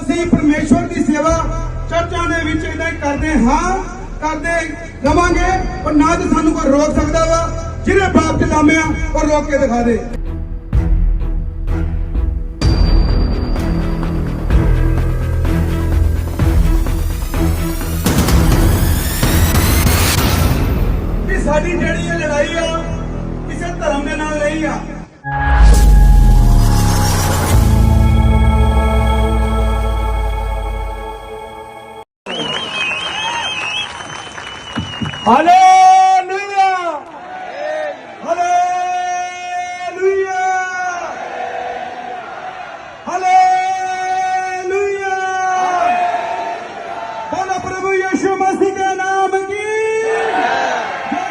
ਅਸੀਂ ਪਰਮੇਸ਼ਵਰ ਦੀ ਸੇਵਾ ਚਰਚਾ ਦੇ ਵਿੱਚ ਇਦਾਂ ਕਰਦੇ ਹਾਂ, ਕਰਦੇ ਰਵਾਂਗੇ ਪਰ ਨਾ ਤੇ ਸਾਨੂੰ ਕੋਈ ਰੋਕ ਸਕਦਾ ਵਾ ਜਿਹਨੇ ਬਾਪ ਚ ਲਾਮਿਆ ਉਹ ਰੋਕ ਕੇ ਦਿਖਾ ਦੇ। ਵੀ ਸਾਡੀ ਜਿਹੜੀ ਇਹ ਲੜਾਈ ਆ, ਕਿਸੇ ਧਰਮ ਦੇ ਨਾਲ ਨਹੀਂ ਆ। Hallelujah! Hallelujah! प्रभु यीशु मसीह नाम की।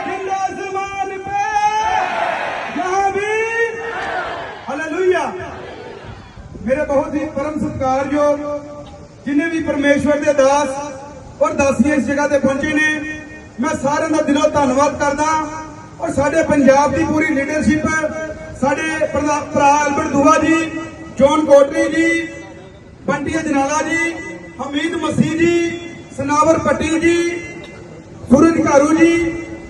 ठंडा जबान पे। जहाँ भी। मेरे बहुत ही परम सत्कार जो जिन्हें भी परमेश्वर के दास और दासियाँ इस जगह से पहुँचे ने ਸਾਰਿਆਂ ਦਾ ਦਿਲੋਂ ਧੰਨਵਾਦ ਕਰਦਾ। ਔਰ ਸਾਡੇ ਪੰਜਾਬ ਦੀ ਪੂਰੀ ਲੀਡਰਸ਼ਿਪ ਸਾਡੇ ਭਰਾ ਅਲਬਰਟ ਦੁਆ ਜੀ, ਜੌਨ ਕੋਟਰੀ ਜੀ, ਬੰਟੀ ਜਨਾਲਾ ਜੀ, ਹਮੀਦ ਮਸੀਹ ਜੀ, ਸਨਾਵਰ ਪੱਟੀ ਜੀ, ਸੂਰਜ ਘਾਰੂ ਜੀ,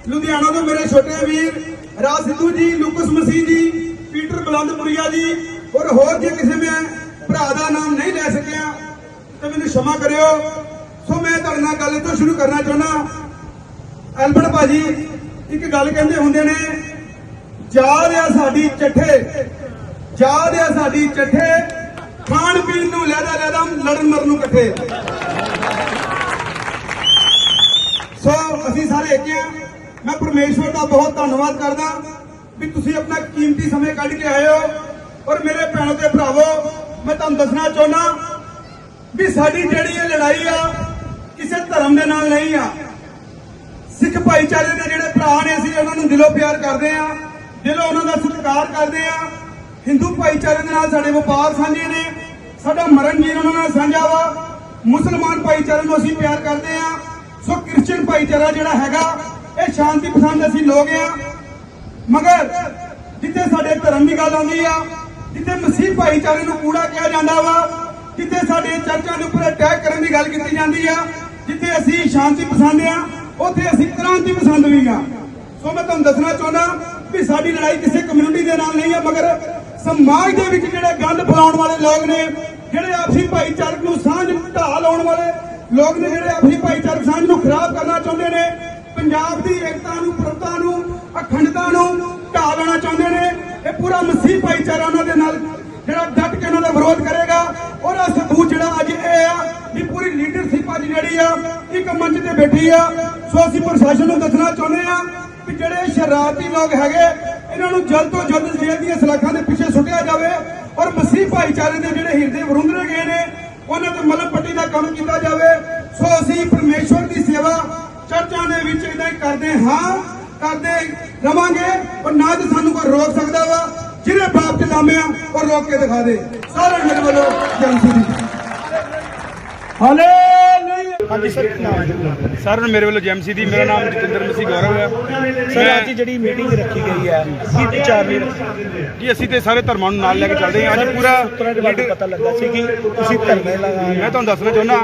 ਲੁਧਿਆਣਾ ਤੋਂ ਮੇਰੇ ਛੋਟੇ ਵੀਰ, ਰਾਜ ਸਿੱਧੂ ਜੀ, ਲੂਕਸ ਮਸੀਹ ਜੀ, ਪੀਟਰ ਬਲੰਦਪੁਰੀਆ ਜੀ, ਔਰ ਹੋਰ ਜੇ ਕਿਸੇ ਮੈਂ ਭਰਾ ਦਾ ਨਾਮ ਨਹੀਂ ਲੈ ਸਕਿਆ, ਤੇ ਮੈਨੂੰ ਸ਼ਮਾ ਕਰਿਓ। ਸੋ ਮੈਂ ਤੁਹਾਡੇ ਨਾਲ ਗੱਲ ਤੋਂ ਸ਼ੁਰੂ ਕਰਨਾ ਚਾਹੁੰਦਾ। ਐਲਬਰਟ ਭਾਜੀ, ਇੱਕ ਗੱਲ ਕਹਿੰਦੇ ਹੁੰਦੇ ਨੇ, ਯਾਦ ਆ ਸਾਡੀ ਚੱਠੇ, ਯਾਦ ਆ ਸਾਡੀ ਚੱਠੇ, ਖਾਣ ਪੀਣ ਨੂੰ ਲੈਦਾ ਲੈਦਾ ਲੜਨ ਮਰਨ ਨੂੰ ਇਕੱਠੇ। ਸੋ ਅਸੀਂ ਸਾਰੇ ਇੱਕ ਹਾਂ। ਮੈਂ ਪਰਮੇਸ਼ਵਰ ਦਾ ਬਹੁਤ ਧੰਨਵਾਦ ਕਰਦਾ ਵੀ ਤੁਸੀਂ ਆਪਣਾ ਕੀਮਤੀ ਸਮੇਂ ਕੱਢ ਕੇ ਆਏ ਹੋ। ਔਰ ਮੇਰੇ ਭੈਣੋ ਤੇ ਭਰਾਵੋ, ਮੈਂ ਤੁਹਾਨੂੰ ਦੱਸਣਾ ਚਾਹੁੰਦਾ ਵੀ ਸਾਡੀ ਜਿਹੜੀ ਇਹ ਲੜਾਈ ਆ, ਕਿਸੇ ਧਰਮ ਦੇ ਨਾਲ ਨਹੀਂ ਆ। ਸਿੱਖ ਭਾਈਚਾਰੇ ਦੇ ਜਿਹੜੇ ਭਰਾ ਨੇ, ਅਸੀਂ ਉਹਨਾਂ ਨੂੰ ਦਿਲੋਂ ਪਿਆਰ ਕਰਦੇ ਆ ਦਿਲੋਂ ਉਹਨਾਂ ਦਾ ਸਤਿਕਾਰ ਕਰਦੇ ਆ ਹਿੰਦੂ ਭਾਈਚਾਰੇ ਦੇ ਨਾਲ ਸਾਡੇ ਵਪਾਰ ਸਾਂਝੇ ਨੇ, ਸਾਡਾ ਮਰਨ ਜੀਣ ਉਹਨਾਂ ਨਾਲ ਸਾਂਝਾ ਵਾ। ਮੁਸਲਮਾਨ ਭਾਈਚਾਰੇ ਨੂੰ ਅਸੀਂ ਪਿਆਰ ਕਰਦੇ ਆ ਸੋ ਕ੍ਰਿਸਚੀਅਨ ਭਾਈਚਾਰਾ ਜਿਹੜਾ ਹੈਗਾ, ਇਹ ਸ਼ਾਂਤੀ ਪਸੰਦ ਅਸੀਂ ਲੋਕ ਆ ਮਗਰ ਜਿੱਥੇ ਸਾਡੇ ਧਰਮ ਦੀ ਗੱਲ ਆਉਂਦੀ ਆ, ਜਿੱਥੇ ਮਸੀਹ ਭਾਈਚਾਰੇ ਨੂੰ ਕੂੜਾ ਕਿਹਾ ਜਾਂਦਾ ਵਾ, ਜਿੱਥੇ ਸਾਡੇ ਚਰਚਾਂ ਦੇ ਉੱਪਰ ਅਟੈਕ ਕਰਨ ਦੀ ਗੱਲ ਕੀਤੀ ਜਾਂਦੀ ਆ, ਜਿੱਥੇ ਅਸੀਂ ਸ਼ਾਂਤੀ ਪਸੰਦ ਆ ਉੱਥੇ ਅਸੀਂ ਕ੍ਰਾਂਤੀ ਪਸੰਦ ਵੀ ਆ। ਸੋ ਮੈਂ ਤੁਹਾਨੂੰ ਦੱਸਣਾ ਚਾਹੁੰਦਾ ਵੀ ਸਾਡੀ ਲੜਾਈ ਕਿਸੇ ਕਮਿਊਨਿਟੀ ਦੇ ਨਾਲ ਨਹੀਂ ਹੈ ਮਗਰ ਸਮਾਜ ਦੇ ਵਿੱਚ ਜਿਹੜੇ ਗੰਦ ਫੈਲਾਉਣ ਵਾਲੇ ਲੋਕ ਨੇ, ਜਿਹੜੇ ਆਪਸੀ ਭਾਈਚਾਰਕ ਨੂੰ ਸਾਂਝ ਢਾਹ ਲਾਉਣ ਵਾਲੇ ਲੋਕ ਨੇ, ਜਿਹੜੇ ਆਪਸੀ ਭਾਈਚਾਰਕ ਸਾਂਝ ਨੂੰ ਖਰਾਬ ਕਰਨਾ ਚਾਹੁੰਦੇ ਨੇ, ਪੰਜਾਬ ਦੀ ਏਕਤਾ ਨੂੰ ਪ੍ਰਭਤਾ ਨੂੰ, ਅਖੰਡਤਾ ਨੂੰ ਢਾਹ ਲਾਉਣਾ ਚਾਹੁੰਦੇ ਨੇ, ਇਹ ਪੂਰਾ ਮਸੀਹ ਭਾਈਚਾਰਾ ਉਹਨਾਂ ਦੇ ਨਾਲ, ਜਿਹੜਾ ਡਟ ਕੇ ਉਹਨਾਂ ਦਾ ਵਿਰੋਧ ਕਰੇਗਾ ਔਰ ਇਹ ਸਬੂਤ ਜਿਹੜਾ ਅੱਜ ਇਹ ਆ ਵੀ ਪੂਰੀ ਲੀਡਰਸ਼ਿਪ ਅੱਜ ਜਿਹੜੀ ਆ ਇੱਕ ਮੰਚ ਤੇ ਬੈਠੀ ਆ। ਸੋ ਅਸੀਂ ਪ੍ਰਸ਼ਾਸਨ ਨੂੰ ਦੱਸਣਾ ਚਾਹੁੰਦੇ ਆ ਵੀ ਜਿਹੜੇ ਸ਼ਰਾਰਤੀ ਲੋਕ ਹੈਗੇ, ਇਹਨਾਂ ਨੂੰ ਜਲਦ ਤੋਂ ਜਲਦ ਜੇਲ੍ਹ ਦੀਆਂ ਸਲਾਖਾਂ ਦੇ ਪਿੱਛੇ ਸੁੱਟਿਆ ਜਾਵੇ ਔਰ ਮਸੀਹ ਭਾਈਚਾਰੇ ਦੇ ਜਿਹੜੇ ਹਿਰਦੇ ਵਰੁੰਦਰੇ ਗਏ ਨੇ, ਉਹਨਾਂ ਤੇ ਮਲਮ ਪੱਟੀ ਦਾ ਕੰਮ ਕੀਤਾ ਜਾਵੇ। ਸੋ ਅਸੀਂ ਪਰਮੇਸ਼ਵਰ ਦੀ ਸੇਵਾ ਚਰਚਾਂ ਦੇ ਵਿੱਚ ਇਦਾਂ ਕਰਦੇ ਹਾਂ, ਕਰਦੇ ਰਵਾਂਗੇ ਪਰ ਨਾ ਤੇ ਸਾਨੂੰ ਕੋਈ ਰੋਕ ਸਕਦਾ ਵਾ ਜਿਹਨੇ ਬਾਪ ਚ ਲਾਮਿਆ ਉਹ ਰੋਕ ਕੇ ਦਿਖਾ ਦੇ। ਸਾਰੇ ਮੇਰੇ ਵੱਲੋਂ ਜਨਸੀ ਦੀ ਹਾਲੇਲੂਇਆ ਹਾਂਜੀ ਸਰ। ਮੇਰੇ ਵੱਲੋਂ ਜੈਮਸੀ ਦੀ ਮੇਰਾ ਨਾਮ ਜਤਿੰਦਰ ਮਸੀਹ ਗੌਰਵ ਹੈ। ਸਰ ਅੱਜ ਜਿਹੜੀ ਮੀਟਿੰਗ ਰੱਖੀ ਗਈ ਹੈ ਕੀ ਵਿਚਾਰ ਰੱਖੀ ਜੀ ਅਸੀਂ ਤੇ ਸਾਰੇ ਧਰਮਾਂ ਨੂੰ ਨਾਲ ਲੈ ਕੇ ਚੱਲਦੇ ਹਾਂ। ਅੱਜ ਪੂਰਾ ਸੂਤਰਾਂ ਦੇ ਬਾਰੇ ਪਤਾ ਲੱਗਾ ਸੀ ਕਿ ਤੁਸੀਂ ਧਰਨੇ ਲਗਾ ਮੈਂ ਤੁਹਾਨੂੰ ਦੱਸਣਾ ਚਾਹੁੰਦਾ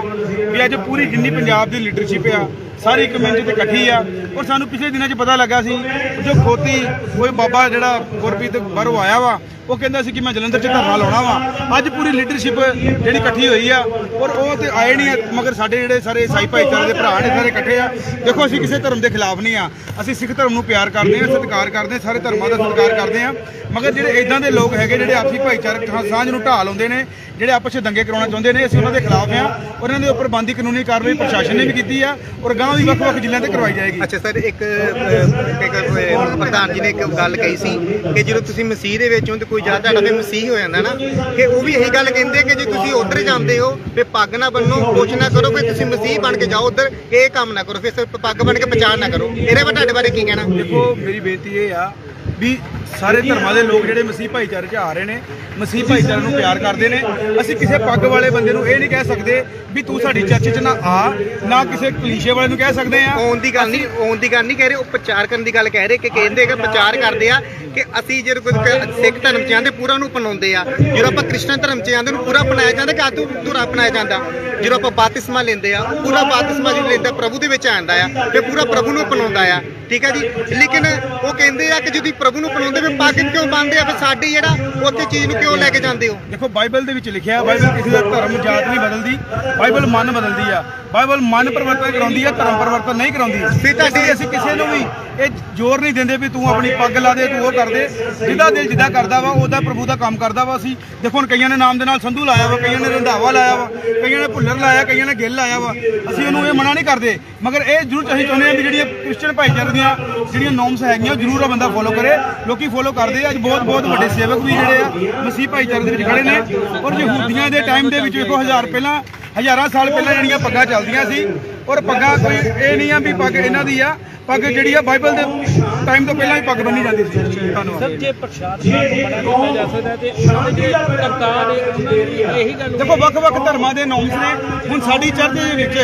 ਵੀ ਅੱਜ ਪੂਰੀ ਜਿੰਨੀ ਪੰਜਾਬ ਦੀ ਲੀਡਰਸ਼ਿਪ ਆ ਸਾਰੀ ਕਮਿਊਨਿਟੀ ਤੇ ਇਕੱਠੀ ਆ। ਔਰ ਸਾਨੂੰ ਪਿਛਲੇ ਦਿਨਾਂ 'ਚ ਪਤਾ ਲੱਗਾ ਸੀ, ਜੋ ਖੋਤੀ ਕੋਈ ਬਾਬਾ ਜਿਹੜਾ ਗੁਰਪ੍ਰੀਤ ਬਾਹਰੋਂ ਆਇਆ ਵਾ, ਉਹ ਕਹਿੰਦਾ ਸੀ ਕਿ ਮੈਂ ਜਲੰਧਰ 'ਚ ਧਰਨਾ ਲਾਉਣਾ ਵਾ। ਅੱਜ ਪੂਰੀ ਲੀਡਰਸ਼ਿਪ ਜਿਹੜੀ ਇਕੱਠੀ ਹੋਈ ਆ, ਔਰ ਉਹ ਤੇ ਆਏ ਨਹੀਂ ਆ, ਮਗਰ ਸਾਡੇ ਜਿਹੜੇ ਸਾਰੇ ਸਾਈ ਭਾਈਚਾਰੇ ਦੇ ਭਰਾ ਨੇ ਸਾਰੇ ਇਕੱਠੇ ਆ। ਦੇਖੋ, ਅਸੀਂ ਕਿਸੇ ਧਰਮ ਦੇ ਖਿਲਾਫ ਨਹੀਂ ਆ। ਅਸੀਂ ਸਿੱਖ ਧਰਮ ਨੂੰ ਪਿਆਰ ਕਰਦੇ ਆ, ਸਤਿਕਾਰ ਕਰਦੇ ਆ, ਸਾਰੇ ਧਰਮਾਂ ਦਾ ਸਤਿਕਾਰ ਕਰਦੇ ਆ। ਮਗਰ ਜਿਹੜੇ ਇਦਾਂ ਦੇ ਲੋਕ ਹੈਗੇ, ਜਿਹੜੇ ਆਪਸੀ ਭਾਈਚਾਰਕ ਸਾਂਝ ਨੂੰ ਢਾਹ ਲਾਉਂਦੇ ਨੇ ਜਿਹੜੇ ਆਪਸ ਵਿੱਚ ਦੰਗੇ ਕਰਾਉਣਾ ਚਾਹੁੰਦੇ ਨੇ ਅਸੀਂ ਉਹਨਾਂ ਦੇ ਖਿਲਾਫ ਆ ਔਰ ਇਹਨਾਂ ਦੇ ਉੱਪਰ ਬੰਦੀ ਕਾਨੂੰਨੀ ਕਾਰਵਾਈ ਪ੍ਰਸ਼ਾਸਨ ਨੇ ਵੀ ਕੀਤੀ ਆ ਔਰ ਗਾਂ ਵੀ ਵੱਖ-ਵੱਖ ਜ਼ਿਲ੍ਹਿਆਂ ਤੇ ਕਰਵਾਈ ਜਾਏਗੀ। ਅੱਛਾ ਸਰ ਇੱਕ ਪ੍ਰਧਾਨ ਜੀ ਨੇ ਇੱਕ ਗੱਲ ਕਹੀ ਸੀ ਕਿ ਜਦੋਂ ਤੁਸੀਂ ਮਸੀਹ ਦੇ ਵਿੱਚ ਹੋ ਤੇ ਕੋਈ ਜ਼ਿਆਦਾ ਤੁਹਾਡਾ ਤੇ ਮਸੀਹ ਹੋ ਜਾਂਦਾ ਨਾ ਕਿ ਉਹ ਵੀ ਇਹੀ ਗੱਲ ਕਹਿੰਦੇ ਕਿ ਜੇ ਤੁਸੀਂ ਉਧਰ ਜਾਂਦੇ ਹੋ ਤੇ ਪੱਗ ਨਾ ਬੰਨੋ ਕੁਛ ਨਾ ਕਰੋ ਫਿਰ ਤੁਸੀਂ ਮਸੀਹ ਬਣ ਕੇ ਜਾਓ ਉਧਰ ਇਹ ਕੰਮ ਨਾ ਕਰੋ ਫਿਰ ਪੱਗ ਬਣ ਕੇ ਪਛਾਣ ਨਾ ਕਰੋ। ਇਹਦੇ ਬਾਰੇ ਤੁਹਾਡੇ ਬਾਰੇ ਕੀ ਕਹਿਣਾ? ਦੇਖੋ ਮੇਰੀ ਬੇਨਤੀ ਇਹ ਆ ਵੀ ਸਾਰੇ ਧਰਮਾਂ ਦੇ ਲੋਕ ਜਿਹੜੇ ਮਸੀਹ ਭਾਈਚਾਰੇ 'ਚ ਆ ਰਹੇ ਨੇ ਮਸੀਹ ਭਾਈਚਾਰੇ ਨੂੰ ਪਿਆਰ ਕਰਦੇ ਨੇ। ਅਸੀਂ ਕਿਸੇ ਪੱਗ ਵਾਲੇ ਬੰਦੇ ਨੂੰ ਇਹ ਨਹੀਂ ਕਹਿ ਸਕਦੇ ਵੀ ਤੂੰ ਸਾਡੀ ਚਰਚ 'ਚ ਨਾ ਆ ਨਾ ਕਿਸੇ ਕਲੀਸ਼ੇ ਵਾਲੇ ਨੂੰ ਕਹਿ ਸਕਦੇ ਆ। ਆਉਣ ਦੀ ਗੱਲ ਨਹੀਂ ਆਉਣ ਦੀ ਗੱਲ ਨਹੀਂ ਕਹਿ ਰਹੇ ਉਹ ਪ੍ਰਚਾਰ ਕਰਨ ਦੀ ਗੱਲ ਕਹਿ ਰਹੇ ਕਿ ਕਹਿੰਦੇ ਕਿ ਪ੍ਰਚਾਰ ਕਰਦੇ ਆ ਕਿ ਅਸੀਂ ਜੇ ਕੋਈ ਸਿੱਖ ਧਰਮ ਚ ਜਾਂਦੇ ਪੂਰਾ ਨੂੰ ਅਪਣਾਉਂਦੇ ਆ। ਜਦੋਂ ਆਪਾਂ ਕ੍ਰਿਸਚਨ ਧਰਮ ਚ ਜਾਂਦੇ ਉਹਨੂੰ ਪੂਰਾ ਅਪਣਾਇਆ ਜਾਂਦਾ ਕਿ ਆਦੂ ਪੂਰਾ ਅਪਣਾਇਆ ਜਾਂਦਾ। ਜਦੋਂ ਆਪਾਂ ਬਾਤਿਸਮਾ ਲੈਂਦੇ ਆ ਪੂਰਾ ਬਾਤਿਸਮਾ ਜਿਹੜਾ ਲੈਂਦਾ ਪ੍ਰਭੂ ਦੇ ਵਿੱਚ ਆਂਦਾ ਆ ਤੇ ਪੂਰਾ ਪ੍ਰਭੂ ਨੂੰ ਅਪਣਾਉਂਦਾ ਆ। ਠੀਕ ਹੈ ਜੀ? ਲੇਕਿਨ ਉਹ ਕਹਿੰਦੇ ਆ ਕਿ ਜਦੋਂ ਪ੍ਰਭੂ ਨੂੰ ਅਪਣਾਉਂਦੇ ਵੀ ਪੱਗ ਕਿਉਂ ਬੰਨਦੇ ਆ? ਫਿਰ ਸਾਡੀ ਜਿਹੜਾ ਉੱਥੇ ਚੀਜ਼ ਨੂੰ ਕਿਉਂ ਲੈ ਕੇ ਜਾਂਦੇ ਹੋ? ਦੇਖੋ ਬਾਈਬਲ ਦੇ ਵਿੱਚ ਲਿਖਿਆ ਬਾਈਬਲ ਕਿਸੇ ਦਾ ਧਰਮ ਜਾਤ ਨਹੀਂ ਬਦਲਦੀ। ਬਾਈਬਲ ਮਨ ਬਦਲਦੀ ਆ। ਬਾਈਬਲ ਮਨ ਪਰਿਵਰਤਨ ਕਰਾਉਂਦੀ ਆ ਧਰਮ ਪਰਿਵਰਤਨ ਨਹੀਂ ਕਰਾਉਂਦੀ। ਫਿਰ ਤੁਹਾਡੀ- ਅਸੀਂ ਕਿਸੇ ਨੂੰ ਵੀ ਇਹ ਜ਼ੋਰ ਨਹੀਂ ਦਿੰਦੇ ਵੀ ਤੂੰ ਆਪਣੀ ਪੱਗ ਲਾ ਦੇ ਤੂੰ ਉਹ ਕਰ ਦੇ। ਜਿਹਦਾ ਦਿਲ ਜਿੱਦਾਂ ਕਰਦਾ ਵਾ ਉਹਦਾ ਪ੍ਰਭੂ ਦਾ ਕੰਮ ਕਰਦਾ ਵਾ ਅਸੀਂ। ਦੇਖੋ ਹੁਣ ਕਈਆਂ ਨੇ ਨਾਮ ਦੇ ਨਾਲ ਸੰਧੂ ਲਾਇਆ ਵਾ ਕਈਆਂ ਨੇ ਰੰਧਾਵਾ ਲਾਇਆ ਵਾ ਕਈਆਂ ਨੇ ਭੁੱਲਰ ਲਾਇਆ, ਕਈਆਂ ਨੇ ਗਿੱਲ ਲਾਇਆ ਵਾ। ਅਸੀਂ ਉਹਨੂੰ ਇਹ ਮਨਾ ਨਹੀਂ ਕਰਦੇ। ਮਗਰ ਇਹ ਜ਼ਰੂਰ ਅਸੀਂ ਚਾਹੁੰਦੇ ਹਾਂ ਵੀ ਜਿਹੜੀਆਂ ਕ੍ਰਿਸਚੀਅਨ ਭਾਈਚਾਰੇ ਦੀਆਂ ਜਿਹੜੀਆਂ ਨੋਰਮਸ ਹੈਗੀਆਂ ਉਹ ਜ਼ਰੂਰ ਆ ਬੰਦਾ ਫੋਲੋ ਕਰੇ। ਲੋਕੀ ਫੋਲੋ ਕਰਦੇ ਆ। ਅੱਜ ਬਹੁਤ ਬਹੁਤ ਵੱਡੇ ਸੇਵਕ ਵੀ ਜਿਹੜੇ ਆ, ਮਸੀਹ ਭਾਈਚਾਰੇ ਦੇ ਵਿੱਚ ਖੜੇ ਨੇ। ਔਰ ਯਹੂਦੀਆਂ ਦੇ ਟਾਈਮ ਦੇ ਵਿੱਚ ਵੇਖੋ, ਹਜ਼ਾਰ ਪਹਿਲਾਂ, ਹਜ਼ਾਰਾਂ ਸਾਲ ਪਹਿਲਾਂ ਜਿਹੜੀਆਂ ਪੱਗਾਂ ਚੱਲਦੀਆਂ ਸੀ ਔਰ ਪੱਗਾਂ ਕੋਈ ਇਹ ਨਹੀਂ ਆ ਵੀ ਪੱਗ ਇਹਨਾਂ ਦੀ ਆ। ਪੱਗ ਜਿਹੜੀ ਆ ਬਾਈਬਲ ਦੇ ਟਾਈਮ ਤੋਂ ਪਹਿਲਾਂ ਹੀ ਪੱਗ ਬੰਨੀ ਜਾਂਦੀ ਸੀ। ਧੰਨਵਾਦ। ਸਰ ਜੇ ਪ੍ਰਸ਼ਾਦ ਖਾਣ ਤੋਂ ਮਨਾ ਕੀਤਾ ਜਾ ਸਕਦਾ ਹੈ ਤੇ ਉਹਨਾਂ ਦੇ ਜਿਹੜੇ ਕਰਤਾਰ ਨੇ ਉਹਨਾਂ ਦੀ ਇਹੀ ਗੱਲ ਦੇਖੋ ਵੱਖ-ਵੱਖ ਧਰਮਾਂ ਦੇ ਨੋਮਸ ਨੇ। ਹੁਣ ਸਾਡੀ ਚਰਚ ਦੇ ਵਿੱਚ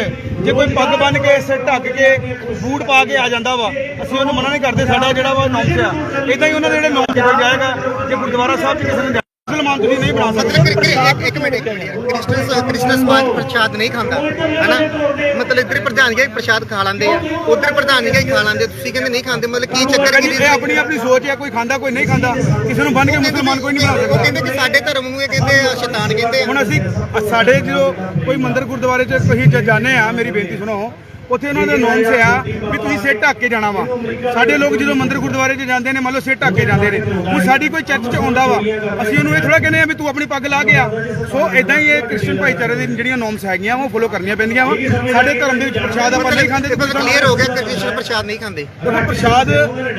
ਜੇ ਕੋਈ ਪੱਗ ਬੰਨ ਕੇ ਸਿਰ ਢੱਕ ਕੇ ਬੂਟ ਪਾ ਕੇ ਆ ਜਾਂਦਾ ਵਾ ਅਸੀਂ ਉਹਨੂੰ ਮਨਾ ਨਹੀਂ ਕਰਦੇ ਸਾਡਾ ਜਿਹੜਾ ਵਾ ਨੋਮਸ ਆ। ਇਦਾਂ ਹੀ ਉਹਨਾਂ ਦੇ ਜਿਹੜੇ ਨੋਮ ਕੀਤਾ ਜਾਏਗਾ ਜੇ ਗੁਰਦੁਆਰਾ ਸਾਹਿਬ 'ਚ ਕਿਸੇ ਨੇ ਮੁਸਲਮਾਨ ਤੁਸੀਂ ਨਹੀਂ ਬਣਾ ਸਕਦੇ। ਇੱਕ- ਮਿੰਟ ਕ੍ਰਿਸਚਨ ਕ੍ਰਿਸਚਨ ਸਮਾਜ ਪ੍ਰਸ਼ਾਦ ਨਹੀਂ ਖਾਂਦਾ ਹੈਨਾ? ਮਤਲਬ ਇੱਧਰ ਪ੍ਰਧਾਨੀਆਂ ਹੀ ਪ੍ਰਸ਼ਾਦ ਖਾ ਲੈਂਦੇ ਆ ਉਧਰ ਪ੍ਰਧਾਨੀਆਂ ਹੀ ਖਾ ਲੈਂਦੇ ਤੁਸੀਂ ਕਹਿੰਦੇ ਨਹੀਂ ਖਾਂਦੇ ਮਤਲਬ ਕੀ ਚੱਕਰ ਕੀ ਆਪਣੀ ਆਪਣੀ ਸੋਚ ਹੈ ਕੋਈ ਖਾਂਦਾ ਕੋਈ ਨਹੀਂ ਖਾਂਦਾ। ਕਿਸੇ ਨੂੰ ਬੰਨ ਕੇ ਮੁਸਲਮਾਨ ਕੋਈ ਨਹੀਂ ਬਣਾ ਉਹ ਸਕਦਾ। ਕਹਿੰਦੇ ਕਿ ਸਾਡੇ ਧਰਮ ਨੂੰ ਇਹ ਕਹਿੰਦੇ ਸ਼ੈਤਾਨ ਕਹਿੰਦੇ ਹੁਣ ਅਸੀਂ ਸਾਡੇ ਜਦੋਂ ਕੋਈ ਮੰਦਿਰ ਗੁਰਦੁਆਰੇ 'ਚ ਜ- ਜਾਂਦੇ ਆ ਮੇਰੀ ਬੇਨਤੀ ਸੁਣੋ। ਉੱਥੇ ਉਹਨਾਂ ਦੇ ਨੋਮਸ ਆ ਵੀ ਤੁਸੀਂ ਸਿਰ ਢੱਕ ਕੇ ਜਾਣਾ ਵਾ। ਸਾਡੇ ਲੋਕ ਜਦੋਂ ਮੰਦਿਰ ਗੁਰਦੁਆਰੇ 'ਚ ਜਾਂਦੇ ਨੇ ਮੰਨ ਲਓ ਸਿਰ ਢੱਕ ਕੇ ਜਾਂਦੇ ਨੇ। ਹੁਣ ਸਾਡੀ ਕੋਈ ਚਰਚ 'ਚ ਆਉਂਦਾ ਵਾ ਅਸੀਂ ਉਹਨੂੰ ਇਹ ਥੋੜਾ ਕਹਿੰਦੇ ਆ ਵੀ ਤੂੰ ਆਪਣੀ ਪੱਗ ਲਾ ਕੇ ਆ। ਸੋ ਇਦਾਂ ਹੀ ਇਹ ਕ੍ਰਿਸਚੀਅਨ ਭਾਈਚਾਰੇ ਦੀ ਜਿਹੜੀਆਂ ਨੋਮਸ ਹੈਗੀਆਂ ਉਹ ਫੋਲੋ ਕਰਨੀਆਂ ਪੈਂਦੀਆਂ ਵਾ। ਸਾਡੇ ਧਰਮ ਦੇ ਵਿੱਚ ਪ੍ਰਸ਼ਾਦ ਆਪਾਂ ਨਹੀਂ ਖਾਂਦੇ ਕਲੀਅਰ ਹੋ ਗਿਆ ਕਿ ਕ੍ਰਿਸਚਨ ਪ੍ਰਸ਼ਾਦ ਨਹੀਂ ਖਾਂਦੇ? ਪ੍ਰਸ਼ਾਦ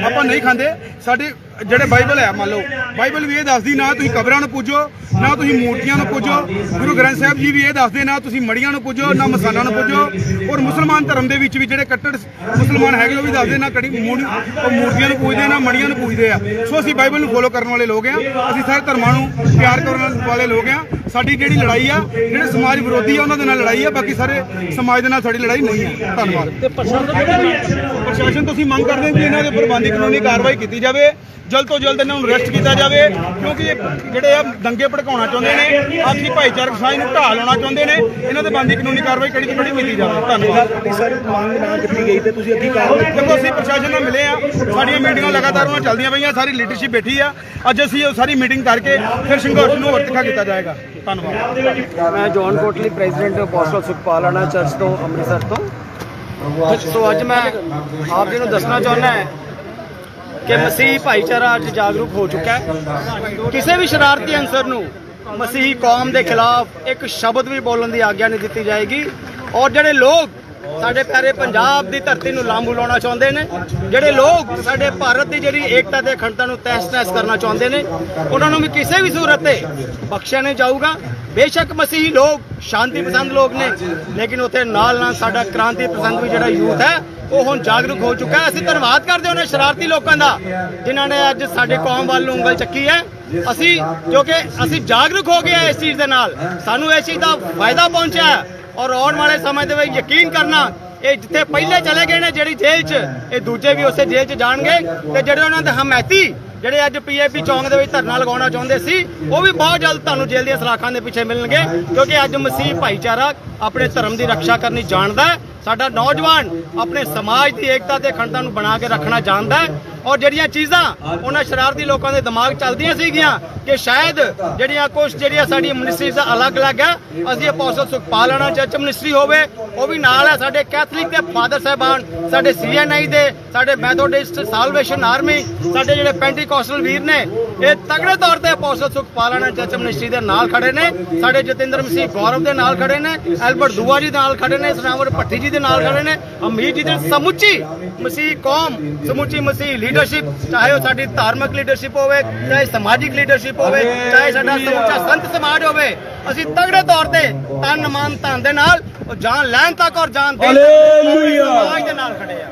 ਆਪਾਂ ਨਹੀਂ ਖਾਂਦੇ। ਸਾਡੇ ਜਿਹੜੇ ਬਾਈਬਲ ਹੈ ਮੰਨ ਲਓ। ਬਾਈਬਲ ਵੀ ਇਹ ਦੱਸਦੀ ਨਾ ਤੁਸੀਂ ਕਬਰਾਂ ਨੂੰ ਪੂਜੋ ਨਾ ਤੁਸੀਂ ਮੂਰਤੀਆਂ ਨੂੰ ਪੂਜੋ। ਗੁਰੂ ਗ੍ਰੰਥ ਸਾਹਿਬ ਜੀ ਵੀ ਇਹ ਦੱਸਦੇ ਨਾ ਤੁਸੀਂ ਮੜੀਆਂ ਨੂੰ ਪੂਜੋ ਨਾ ਮਸਾਲਾਂ ਨੂੰ ਪੂਜੋ। ਔਰ ਮੁਸਲਮਾਨ ਧਰਮ ਦੇ ਵਿੱਚ ਵੀ ਜਿਹੜੇ ਕੱਟੜ ਮੁਸਲਮਾਨ ਹੈਗੇ ਉਹ ਵੀ ਦੱਸਦੇ ਨਾ ਕੜੀ ਮੂਰਤੀਆਂ ਨੂੰ ਪੂਜਦੇ ਨਾ ਮੜੀਆਂ ਨੂੰ ਪੂਜਦੇ ਆ। ਸੋ ਅਸੀਂ ਬਾਈਬਲ ਨੂੰ ਫੋਲੋ ਕਰਨ ਵਾਲੇ ਲੋਕ ਆ ਅਸੀਂ ਸਾਰੇ ਧਰਮਾਂ ਨੂੰ ਪਿਆਰ ਕਰਨ ਵਾਲੇ ਲੋਕ ਆ ਸਾਡੀ ਜਿਹੜੀ ਲੜਾਈ ਆ ਜਿਹੜੇ ਸਮਾਜ ਵਿਰੋਧੀ ਆ ਉਹਨਾਂ ਦੇ ਨਾਲ ਲੜਾਈ ਆ ਬਾਕੀ ਸਾਰੇ ਸਮਾਜ ਦੇ ਨਾਲ ਸਾਡੀ ਲੜਾਈ ਨਹੀਂ ਹੈ ਧੰਨਵਾਦ। ਪ੍ਰਸ਼ਾਸਨ ਤੋਂ ਅਸੀਂ ਮੰਗ ਕਰਦੇ ਹਾਂ ਕਿ ਇਹਨਾਂ ਦੇ ਉੱਪਰ ਬੰਦੀ ਕਾਨੂੰਨੀ ਕਾਰਵਾਈ ਕੀਤੀ ਜਾਵੇ। ਜਲਦ ਤੋਂ ਜਲਦ ਇਹਨਾਂ ਨੂੰ ਅਰੈਸਟ ਕੀਤਾ ਜਾਵੇ ਕਿਉਂਕਿ ਇਹ ਜਿਹੜੇ ਆ ਦੰਗੇ ਭੜਕਾਉਣਾ ਚਾਹੁੰਦੇ ਨੇ ਆਪਸੀ ਭਾਈਚਾਰਕ ਸਾਂਝ ਨੂੰ ਢਾਹ ਲਾਉਣਾ ਚਾਹੁੰਦੇ ਨੇ ਇਹਨਾਂ ਦੇ ਬੰਦੀ ਕਾਨੂੰਨੀ ਕਾਰਵਾਈ ਕਿਹੜੀ ਕਿਹੜੀ ਕੀਤੀ ਜਾਵੇ। ਧੰਨਵਾਦ। ਸਰ ਮੰਗ ਨਾ ਕੀਤੀ ਗਈ ਤੇ ਤੁਸੀਂ ਅੱਗੇ ਕਾਰਵਾਈ ਦੇਖੋ ਅਸੀਂ ਪ੍ਰਸ਼ਾਸਨ ਨਾਲ ਮਿਲੇ ਆ ਸਾਡੀਆਂ ਮੀਟਿੰਗਾਂ ਲਗਾਤਾਰ ਉਹਨਾਂ ਚੱਲਦੀਆਂ ਪਈਆਂ ਸਾਰੀ ਲੀਡਰਸ਼ਿਪ ਬੈਠੀ ਆ। ਅੱਜ ਅਸੀਂ ਉਹ ਸਾਰੀ ਮੀਟਿੰਗ ਕਰਕੇ ਫਿਰ ਸੰਘਰਸ਼ ਨੂੰ ਹੋਰ ਤਿੱਖਾ ਕੀਤਾ ਜਾਏਗਾ। ਧੰਨਵਾਦ। ਮੈਂ John Kotli president apostle Sukhpalna church ਤੋਂ ਅੰਮ੍ਰਿਤਸਰ ਤੋਂ। ਸੋ ਅੱਜ ਮੈਂ ਆਪ ਜੀ ਨੂੰ ਦੱਸਣਾ ਚਾਹੁੰਦਾ ਹਾਂ ਕਿ ਮਸੀਹ ਭਾਈਚਾਰਾ ਅੱਜ ਜਾਗਰੂਕ ਹੋ ਚੁੱਕਾ ਹੈ। ਕਿਸੇ ਵੀ ਸ਼ਰਾਰਤੀ ਅੰਸਰ ਨੂੰ ਮਸੀਹੀ ਕੌਮ ਦੇ ਖਿਲਾਫ ਇੱਕ ਸ਼ਬਦ ਵੀ ਬੋਲਣ ਦੀ ਆਗਿਆ ਨਹੀਂ ਦਿੱਤੀ ਜਾਏਗੀ। ਔਰ ਜਿਹੜੇ ਲੋਕ ਸਾਡੇ ਪਿਆਰੇ ਪੰਜਾਬ ਦੀ ਧਰਤੀ ਨੂੰ ਲਾਂਬੂ ਲਾਉਣਾ ਚਾਹੁੰਦੇ ਨੇ। ਜਿਹੜੇ ਲੋਕ ਸਾਡੇ ਭਾਰਤ ਦੀ ਜਿਹੜੀ ਏਕਤਾ ਤੇ ਅਖੰਡਤਾ ਨੂੰ ਤਹਿਸ-ਨਹਿਸ ਕਰਨਾ ਚਾਹੁੰਦੇ ਨੇ, ਉਹਨਾਂ ਨੂੰ ਵੀ ਕਿਸੇ ਵੀ ਸੂਰਤ ਤੇ ਬਖਸ਼ਿਆ ਨਹੀਂ ਜਾਊਗਾ। ਬੇਸ਼ੱਕ ਮਸੀਹੀ ਲੋਕ ਸ਼ਾਂਤੀ ਪਸੰਦ ਲੋਕ ਨੇ, ਲੇਕਿਨ ਉੱਥੇ ਨਾਲ ਨਾਲ ਸਾਡਾ ਕ੍ਰਾਂਤੀ ਪਸੰਦ ਵੀ ਜਿਹੜਾ ਯੂਥ ਹੈ, ਉਹ ਹੁਣ ਜਾਗਰੂਕ ਹੋ ਚੁੱਕਾ ਹੈ। ਅਸੀਂ ਧੰਨਵਾਦ ਕਰਦੇ ਹਾਂ ਉਹਨਾਂ ਸ਼ਰਾਰਤੀ ਲੋਕਾਂ ਦਾ, ਜਿਨ੍ਹਾਂ ਨੇ ਅੱਜ ਸਾਡੇ ਕੌਮ ਵੱਲ ਨੂੰ ਉਂਗਲ ਚੱਕੀ ਹੈ। ਅਸੀਂ ਕਿਉਂਕਿ ਅਸੀਂ ਜਾਗਰੂਕ ਹੋ ਗਏ ਹਾਂ ਇਸ ਚੀਜ਼ ਦੇ ਨਾਲ। ਸਾਨੂੰ ਇਸ ਚੀਜ਼ ਦਾ ਫਾਇਦਾ ਪਹੁੰਚਿਆ ਔਰ ਆਉਣ ਵਾਲੇ ਸਮੇਂ ਦੇ ਵਿੱਚ ਯਕੀਨ ਕਰਨਾ, ਇਹ ਜਿੱਥੇ ਪਹਿਲੇ ਚਲੇ ਗਏ ਨੇ ਜਿਹੜੀ ਜੇਲ੍ਹ 'ਚ, ਇਹ ਦੂਜੇ ਵੀ ਉਸੇ ਜੇਲ੍ਹ 'ਚ ਜਾਣਗੇ। ਤੇ ਜਿਹੜੇ ਉਹਨਾਂ ਦੇ ਹਮਾਇਤੀ, ਜਿਹੜੇ ਅੱਜ ਪੀਏਪੀ ਚੌਂਕ ਦੇ ਵਿੱਚ ਧਰਨਾ ਲਗਾਉਣਾ ਚਾਹੁੰਦੇ ਸੀ, ਉਹ ਵੀ ਬਹੁਤ ਜਲਦ ਤੁਹਾਨੂੰ ਜੇਲ੍ਹ ਦੀਆਂ ਸਲਾਖਾਂ ਦੇ ਪਿੱਛੇ ਮਿਲਣਗੇ, ਕਿਉਂਕਿ ਅੱਜ ਮਸੀਹ ਭਾਈਚਾਰਾ ਆਪਣੇ ਧਰਮ ਦੀ ਰੱਖਿਆ ਕਰਨੀ ਜਾਣਦਾ ਸਾਡਾ ਨੌਜਵਾਨ ਆਪਣੇ ਸਮਾਜ ਦੀ ਏਕਤਾ ਤੇ ਅਖੰਡਤਾ ਨੂੰ ਬਣਾ ਕੇ ਰੱਖਣਾ ਜਾਣਦਾ ਔਰ ਜਿਹੜੀਆਂ ਚੀਜ਼ਾਂ ਉਹਨਾਂ ਸ਼ਰਾਰਤੀ ਲੋਕਾਂ ਦੇ ਦਿਮਾਗ ਚੱਲਦੀਆਂ ਸੀਗੀਆਂ ਕਿ ਸ਼ਾਇਦ ਜਿਹੜੀਆਂ ਕੁਝ ਜਿਹੜੀਆਂ ਸਾਡੀਆਂ ਮਿਨਿਸਟਰੀਜ਼ ਅਲੱਗ-ਅਲੱਗ ਹੈ ਅਸੀਂ ਅਪੋਸਲ ਸੁਖਪਾਲਣਾ ਚਰਚ ਮਿਨਿਸਟਰੀ ਹੋਵੇ ਉਹ ਵੀ ਨਾਲ ਹੈ ਸਾਡੇ ਕੈਥਲਿਕ ਦੇ ਫਾਦਰ ਸਾਹਿਬਾਨ ਸਾਡੇ ਸੀਐਨਆਈ ਦੇ ਸਾਡੇ ਮੈਥੋਡਿਸਟ ਸਾਲਵੇਸ਼ਨ ਆਰਮੀ ਸਾਡੇ ਜਿਹੜੇ ਪੈਂਟੀਕੋਸਟਲ ਵੀਰ ਨੇ ਇਹ ਤਗੜੇ ਤੌਰ ਤੇ ਅਪੋਸਲ ਸੁਖਪਾਲਣਾ ਚਰਚ ਮਿਨਿਸਟਰੀ ਦੇ ਨਾਲ ਖੜੇ ਨੇ ਸਾਡੇ ਜਤਿੰਦਰ ਮਸੀਹ ਗੌਰਵ ਦੇ ਨਾਲ ਖੜੇ ਨੇ ਐਲਬਰਟ ਦੂਆ ਜੀ ਦੇ ਨਾਲ ਖੜੇ ਨੇ ਸਨਾਵਰ ਭੱਟੀ ਜੀ ਦੇ ਨਾਲ ਖੜੇ ਨੇ ਅਮੀਰ ਜੀ ਦੇ ਸਮੁੱਚੀ ਮਸੀਹ ਕੌਮ ਸਮੁੱਚੀ ਮਸੀਹ ਲੀਡਰਸ਼ਿਪ ਚਾਹੇ ਉਹ ਸਾਡੀ ਧਾਰਮਿਕ ਲੀਡਰਸ਼ਿਪ ਹੋਵੇ ਚਾਹੇ ਸਮਾਜਿਕ ਲੀਡਰਸ਼ਿਪ ਹੋਵੇ ਚਾਹੇ ਸਾਡਾ ਸਮੁੱਚਾ ਸੰਤ ਸਮਾਜ ਹੋਵੇ ਅਸੀਂ ਤਗੜੇ ਤੌਰ ਤੇ ਤਨ ਮਨ ਧਨ ਦੇ ਨਾਲ ਉਹ ਜਾਨ ਲੈਣ ਤੱਕ ਔਰ ਜਾਨ ਦੇਣ ਤੱਕ ਸਮਾਜ ਦੇ ਨਾਲ ਖੜੇ ਆ।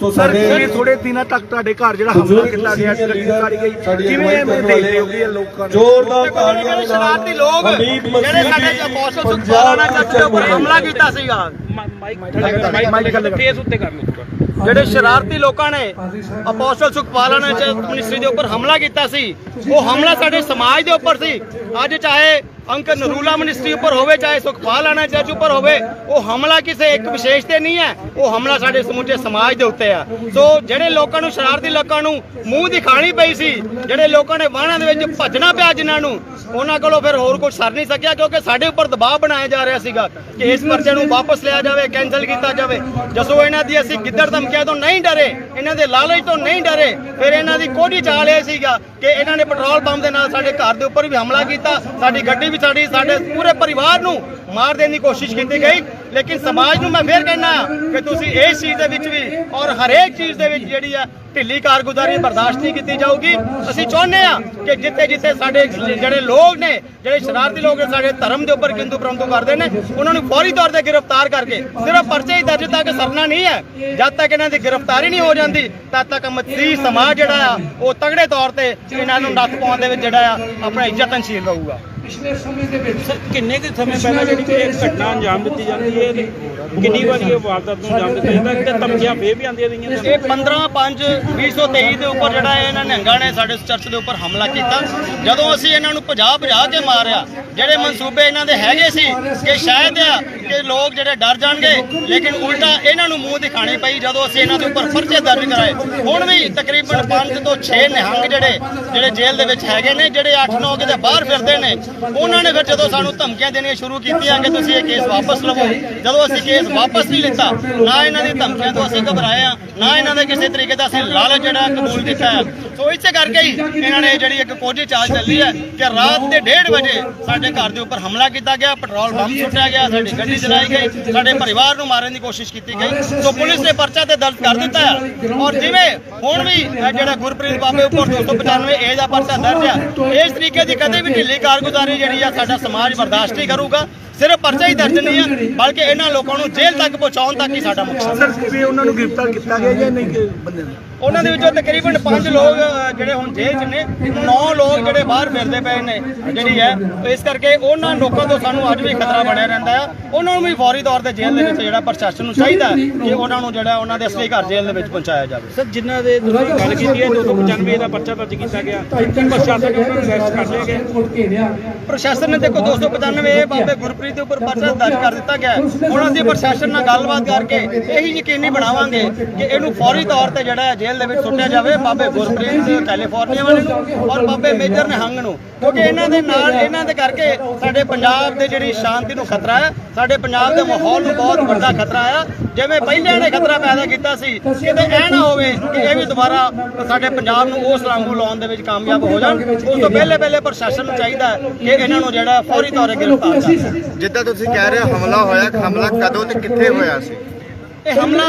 ਸੋ ਸਰ ਸਾਡੇ ਇਹ ਥੋੜੇ ਦਿਨਾਂ ਤੱਕ ਤੁਹਾਡੇ ਘਰ ਜਿਹੜਾ ਹਮਲਾ ਕੀਤਾ ਗਿਆ ਗਈ? ਕਿਵੇਂ ਇਹ ਦੇਖਦੇ ਹੋ ਕਿ ਇਹ ਲੋਕਾਂ ਨੂੰ? ਜ਼ੋਰਦਾਰ ਤਾੜੀਆਂ ਦੇ ਨਾਲ ਸ਼ਰਾਰਤੀ ਲੋਕ ਹਮੀਦ ਜਿਹੜੇ ਸਾਡੇ ਮਸੀਹ ਅਪੋਸਟਲ ਪੰਜਾਬ ਸੁਖਾਲਾਣਾ ਚਰਚ ਦੇ ਉੱਪਰ ਹਮਲਾ ਕੀਤਾ ਸੀਗਾ। ਫੇਸ ਉੱਤੇ ਕਰ ਲਓ ਜਿਹੜੇ ਸ਼ਰਾਰਤੀ ਲੋਕਾਂ ਨੇ ਅਪੋਸਟਲ ਸੁਖਪਾਲਣਾ ਚ ਮਿਨਿਸਟਰੀ ਦੇ ਉੱਪਰ ਹਮਲਾ ਕੀਤਾ ਸੀ ਉਹ ਹਮਲਾ ਸਾਡੇ ਸਮਾਜ ਦੇ ਉੱਪਰ ਸੀ। ਅੱਜ ਚਾਹੇ ਅੰਕ ਨਰੂਲਾ ਮਿਨਿਸਟਰੀ ਉੱਪਰ ਹੋਵੇ, ਚਾਹੇ ਸੁਖਪਾਲ ਸੁਖਪਾਲਣਾ ਚਰਚ ਉੱਪਰ ਹੋਵੇ, ਉਹ ਹਮਲਾ ਕਿਸੇ ਇੱਕ ਵਿਸ਼ੇਸ਼ ਤੇ ਨਹੀਂ ਹੈ। ਉਹ ਹਮਲਾ ਸਾਡੇ ਸਮੁੱਚੇ ਸਮਾਜ ਦੇ ਉੱਤੇ ਆ। ਸੋ ਜਿਹੜੇ ਲੋਕਾਂ ਨੂੰ, ਸ਼ਰਾਰਤੀ ਲੋਕਾਂ ਨੂੰ ਮੂੰਹ ਦਿਖਾਣੀ ਪਈ ਸੀ, ਜਿਹੜੇ ਲੋਕਾਂ ਨੇ ਵਾਹਨਾਂ ਦੇ ਵਿੱਚ ਭੱਜਣਾ ਪਿਆ ਜਿਨ੍ਹਾਂ ਨੂੰ, ਉਹਨਾਂ ਕੋਲੋਂ ਫਿਰ ਹੋਰ ਕੁਝ ਸਰ ਨਹੀਂ ਸਕਿਆ, ਕਿਉਂਕਿ ਸਾਡੇ ਉੱਪਰ ਦਬਾਅ ਬਣਾਇਆ ਜਾ ਰਿਹਾ ਸੀਗਾ ਕਿ ਇਸ ਪਰਚੇ ਨੂੰ ਵਾਪਸ ਲਿਆ ਜਾਵੇ ਕੈਨਸਲ ਕੀਤਾ ਜਾਵੇ। ਜਸੋ ਇਹਨਾਂ ਦੀ ਅਸੀਂ ਗਿੱਦੜ ਧਮਕੀਆਂ ਤੋਂ ਨਹੀਂ ਡਰੇ, ਇਹਨਾਂ ਦੇ ਲਾਲਚ ਤੋਂ ਨਹੀਂ ਡਰੇ, ਫਿਰ ਇਹਨਾਂ ਦੀ ਕੋਝੀ ਚਾਲ ਇਹ ਸੀਗਾ ਕਿ ਇਹਨਾਂ ਨੇ ਪੈਟਰੋਲ ਪੰਪ ਦੇ ਨਾਲ ਸਾਡੇ ਘਰ ਦੇ ਉੱਪਰ ਵੀ ਹਮਲਾ ਕੀਤਾ, ਸਾਡੀ ਗੱਡੀ ਵੀ ਸਾਡੀ ਸਾਡੇ ਪੂਰੇ ਪਰਿਵਾਰ ਨੂੰ ਮਾਰ ਦੇਣ ਦੀ ਕੋਸ਼ਿਸ਼ ਕੀਤੀ ਗਈ। ਲੇਕਿਨ ਸਮਾਜ ਨੂੰ ਮੈਂ ਫੇਰ ਕਹਿਣਾ ਕਿ ਤੁਸੀਂ ਇਸ ਚੀਜ਼ ਦੇ ਵਿੱਚ ਵੀ ਔਰ ਹਰੇਕ ਚੀਜ਼ ਦੇ ਵਿੱਚ ਜਿਹੜੀ ਆ, ਢਿੱਲੀ ਕਾਰਗੁਜ਼ਾਰੀ ਬਰਦਾਸ਼ਤ ਨਹੀਂ ਕੀਤੀ ਜਾਊਗੀ। ਅਸੀਂ ਚਾਹੁੰਦੇ ਆ ਕਿ ਜਿੱਥੇ ਜਿੱਥੇ ਸਾਡੇ ਜਿਹੜੇ ਲੋਕ ਨੇ, ਜਿਹੜੇ ਸ਼ਰਾਰਤੀ ਲੋਕ ਨੇ, ਸਾਡੇ ਧਰਮ ਦੇ ਉੱਪਰ ਕਿੰਦੂ ਪਰੰਤੂ ਕਰਦੇ ਨੇ, ਉਹਨਾਂ ਨੂੰ ਫੌਰੀ ਤੌਰ ਤੇ ਗ੍ਰਿਫਤਾਰ ਕਰਕੇ, ਸਿਰਫ ਪਰਚੇ ਹੀ ਦਰਜ ਤੱਕ ਸਰਨਾ ਨਹੀਂ ਹੈ। ਜਦ ਤੱਕ ਇਹਨਾਂ ਦੀ ਗ੍ਰਿਫਤਾਰੀ ਨਹੀਂ ਹੋ ਜਾਂਦੀ, ਤਦ ਤੱਕ ਮਸੀਹ ਸਮਾਜ ਜਿਹੜਾ ਆ, ਉਹ ਤਗੜੇ ਤੌਰ ਤੇ ਇਹਨਾਂ ਨੂੰ ਨੱਥ ਪਾਉਣ ਦੇ ਵਿੱਚ ਜਿਹੜਾ ਆ, ਆਪਣਾ ਇੱਜ਼ਤਨਸ਼ੀਲ ਰਹੂਗਾ। ਸਰ ਕਿੰਨੇ ਕੁ ਸਮੇਂ ਪਹਿਲਾਂ ਜਿਹੜੀ ਇਹ ਘਟਨਾ ਅੰਜਾਮ ਦਿੱਤੀ ਜਾਂਦੀ ਹੈ ਕਿੰਨੀ ਵਾਰੀ ਇਹ ਵਾਰਦਾਤ ਨੂੰ ਅੰਜਾਮ ਦਿੱਤਾ ਜਾਂਦਾ ਤੇ ਧਮਕੀਆਂ ਫੇਰ ਵੀ ਆਉਂਦੀਆਂ ਰਹੀਆਂ? ਇਹ 15 5 2023 ਦੇ ਉੱਪਰ ਜਿਹੜਾ ਇਹਨਾਂ ਨਿਹੰਗਾਂ ਨੇ ਸਾਡੇ ਚਰਚ ਦੇ ਉੱਪਰ ਹਮਲਾ ਕੀਤਾ। ਜਦੋਂ ਅਸੀਂ ਇਹਨਾਂ ਨੂੰ ਭਜਾ ਭਜਾ ਕੇ ਮਾਰਿਆ ਜਿਹੜੇ ਮਨਸੂਬੇ ਇਹਨਾਂ ਦੇ ਹੈਗੇ ਸੀ ਕਿ ਸ਼ਾਇਦ ਆ ਕਿ ਲੋਕ ਜਿਹੜੇ ਡਰ ਜਾਣਗੇ ਲੇਕਿਨ ਉਲਟਾ ਇਹਨਾਂ ਨੂੰ ਮੂੰਹ ਦਿਖਾਣੀ ਪਈ ਜਦੋਂ ਅਸੀਂ ਇਹਨਾਂ ਦੇ ਉੱਪਰ ਪਰਚੇ ਦਰਜ ਕਰਾਏ। ਹੁਣ ਵੀ ਤਕਰੀਬਨ 5 ਤੋਂ 6 ਨਿਹੰਗ ਜਿਹੜੇ ਜਿਹੜੇ ਜੇਲ੍ਹ ਦੇ ਵਿੱਚ ਹੈਗੇ ਨੇ ਜਿਹੜੇ 8-9 ਕਿਤੇ ਬਾਹਰ ਫਿਰਦੇ ਨੇ ਉਹਨਾਂ ਨੇ ਫਿਰ ਜਦੋਂ ਸਾਨੂੰ ਧਮਕੀਆਂ ਦੇਣੀਆਂ ਸ਼ੁਰੂ ਕੀਤੀਆਂ ਕਿ ਤੁਸੀਂ ਇਹ ਕੇਸ ਵਾਪਸ ਲਵੋ, ਜਦੋਂ ਅਸੀਂ ਕੇਸ ਵਾਪਸ ਨਹੀਂ ਲਿੱਤਾ, ਨਾ ਇਹਨਾਂ ਦੀ ਧਮਕੀਆਂ ਤੋਂ ਅਸੀਂ ਘਬਰਾਏ ਆ ਨਾ ਇਹਨਾਂ ਦੇ ਕਿਸੇ ਤਰੀਕੇ ਦਾ ਅਸੀਂ ਲਾਲਚ ਜਿਹੜਾ ਕਬੂਲ ਕੀਤਾ ਹੈ। ਸੋ ਇਸੇ ਕਰਕੇ ਹੀ ਇਹਨਾਂ ਨੇ ਜਿਹੜੀ ਇੱਕ ਕੋਝੀ ਚਾਲ ਚੱਲੀ ਹੈ ਕਿ ਰਾਤ ਦੇ 1:30 ਵਜੇ ਸਾਡੇ ਘਰ ਦੇ ਉੱਪਰ ਹਮਲਾ ਕੀਤਾ ਗਿਆ, ਪੈਟਰੋਲ ਬੰਬ ਸੁੱਟਿਆ ਗਿਆ, ਸਾਡੀ ਗੱਡੀ ਜਲਾਈ ਗਈ, ਸਾਡੇ ਪਰਿਵਾਰ ਨੂੰ ਮਾਰਨ ਦੀ ਕੋਸ਼ਿਸ਼ ਕੀਤੀ ਗਈ। ਸੋ ਪੁਲਿਸ ਨੇ ਪਰਚਾ ਤੇ ਦਰਜ ਕਰ ਦਿੱਤਾ ਹੈ ਔਰ ਜਿਵੇਂ ਹੁਣ ਵੀ ਜਿਹੜਾ ਗੁਰਪ੍ਰੀਤ ਬਾਬੇ ਉੱਪਰ 295 ਏ ਦਾ ਪਰਚਾ ਦਰਜ ਹੈ, ਇਸ ਤਰੀਕੇ ਦੀ ਕਦੇ ਵੀ ਢਿੱਲੀ ਕਾਰਗੁਜ਼ਾਰੀ ਜਿਹੜੀ ਆ ਸਾਡਾ ਸਮਾਜ ਬਰਦਾਸ਼ਤ ਨਹੀਂ ਕਰੂਗਾ, ਸਿਰਫ ਪਰਚਾ ਹੀ ਦਰਜ ਨਹੀਂ ਹੈ ਬਲਕਿ ਇਹਨਾਂ ਲੋਕਾਂ ਨੂੰ ਜੇਲ੍ਹ ਤੱਕ ਪਹੁੰਚਾਉਣ ਤੱਕ ਹੀ ਸਾਡਾ ਮਕਸਦ ਸਰ, ਕਿਵੇਂ ਉਹਨਾਂ ਨੂੰ ਗ੍ਰਿਫਤਾਰ ਕੀਤਾ ਗਿਆ ਜਾਂ ਨਹੀਂ ਬੰਦੇ ਨੂੰ? ਉਹਨਾਂ ਦੇ ਵਿੱਚੋਂ ਤਕਰੀਬਨ 5 ਲੋਕ ਜਿਹੜੇ ਹੁਣ ਜੇਲ੍ਹ 'ਚ ਨੇ 9 ਲੋਕ ਜਿਹੜੇ ਬਾਹਰ ਫਿਰਦੇ ਪਏ ਨੇ ਜਿਹੜੀ ਹੈ। ਇਸ ਕਰਕੇ ਉਹਨਾਂ ਲੋਕਾਂ ਤੋਂ ਸਾਨੂੰ ਅੱਜ ਵੀ ਖਤਰਾ ਬਣਿਆ ਰਹਿੰਦਾ ਆ। ਉਹਨਾਂ ਨੂੰ ਵੀ ਫੌਰੀ ਤੌਰ ਤੇ ਜੇਲ੍ਹ ਦੇ ਵਿੱਚ ਜਿਹੜਾ ਪ੍ਰਸ਼ਾਸਨ ਨੂੰ ਚਾਹੀਦਾ ਕਿ ਉਹਨਾਂ ਨੂੰ ਜਿਹੜਾ ਉਹਨਾਂ ਦੇ ਅਸਲੀ ਘਰ ਜੇਲ੍ਹ ਦੇ ਵਿੱਚ ਪਹੁੰਚਾਇਆ ਜਾਵੇ। ਸਰ ਜਿਨ੍ਹਾਂ ਦੇ ਤੁਸੀਂ ਗੱਲ ਕੀਤੀ ਹੈ 295 ਦਾ ਪਰਚਾ ਦਰਜ ਕੀਤਾ ਗਿਆ ਪ੍ਰਸ਼ਾਸਨ ਨੇ ਉਹਨਾਂ ਨੂੰ ਅਰੈਸਟ ਕਰ ਲਿਆ ਗਿਆ। ਪ੍ਰਸ਼ਾਸਨ ਨੇ ਦੇਖੋ 295 ਇਹ ਬਾਬੇ ਗੁਰਪ੍ਰੀਤ ਦੇ ਉੱਪਰ ਪਰਚਾ ਦਰਜ ਕਰ ਦਿੱਤਾ ਗਿਆ। ਹੁਣ ਅਸੀਂ ਪ੍ਰਸ਼ਾਸਨ ਨਾਲ ਗੱਲਬਾਤ ਕਰਕੇ ਇਹੀ ਯਕੀਨੀ ਬਣਾਵਾਂਗੇ ਕਿ ਇਹਨੂੰ ਫੌਰੀ ਤੌਰ ਤੇ ਜਿਹੜਾ ਜੇਲ੍ਹ ਦੇ ਵਿੱਚ ਸੁੱਟਿਆ ਜਾਵੇ, ਬਾਬੇ ਗੁਰਪ੍ਰੀਤ ਕੈਲੀਫੋਰਨੀਆ ਵਾਲੇ ਨੂੰ ਔਰ ਬਾਬੇ ਮੇਜਰ ਨਿਹੰਗ ਨੂੰ। ਕਿਉਂਕਿ ਇਹਨਾਂ ਦੇ ਨਾਲ, ਇਹਨਾਂ ਦੇ ਕਰਕੇ ਸਾਡੇ ਪੰਜਾਬ ਦੇ ਜਿਹੜੀ ਸ਼ਾਂਤੀ ਨੂੰ ਖਤਰਾ ਹੈ, ਸਾਡੇ ਪੰਜਾਬ ਦੇ ਮਾਹੌਲ ਨੂੰ ਬਹੁਤ ਵੱਡਾ ਖਤਰਾ ਆ ਜਿਵੇਂ ਪਹਿਲਿਆਂ ਨੇ ਖਤਰਾ ਪੈਦਾ ਕੀਤਾ ਸੀ, ਕਿਤੇ ਇਹ ਨਾ ਹੋਵੇ ਕਿ ਇਹ ਵੀ ਦੁਬਾਰਾ ਸਾਡੇ ਪੰਜਾਬ ਨੂੰ ਉਸ ਵਾਂਗੂ ਲਾਉਣ ਦੇ ਵਿੱਚ ਕਾਮਯਾਬ ਹੋ ਜਾਣ। ਉਸ ਤੋਂ ਪਹਿਲੇ ਪਹਿਲੇ ਪ੍ਰਸ਼ਾਸਨ ਨੂੰ ਚਾਹੀਦਾ ਕਿ ਇਹਨਾਂ ਨੂੰ ਜਿਹੜਾ ਫੌਰੀ ਤੌਰ ਤੇ ਗ੍ਰਿਫਤਾਰ ਕਰੇ ਜਿੱਦਾਂ ਤੁਸੀਂ ਕਹਿ ਰਹੇ ਹੋ, ਹਮਲਾ ਹੋਇਆ, ਹਮਲਾ ਕਦੋਂ ਤੇ ਕਿੱਥੇ ਹੋਇਆ ਸੀ? ਇਹ ਹਮਲਾ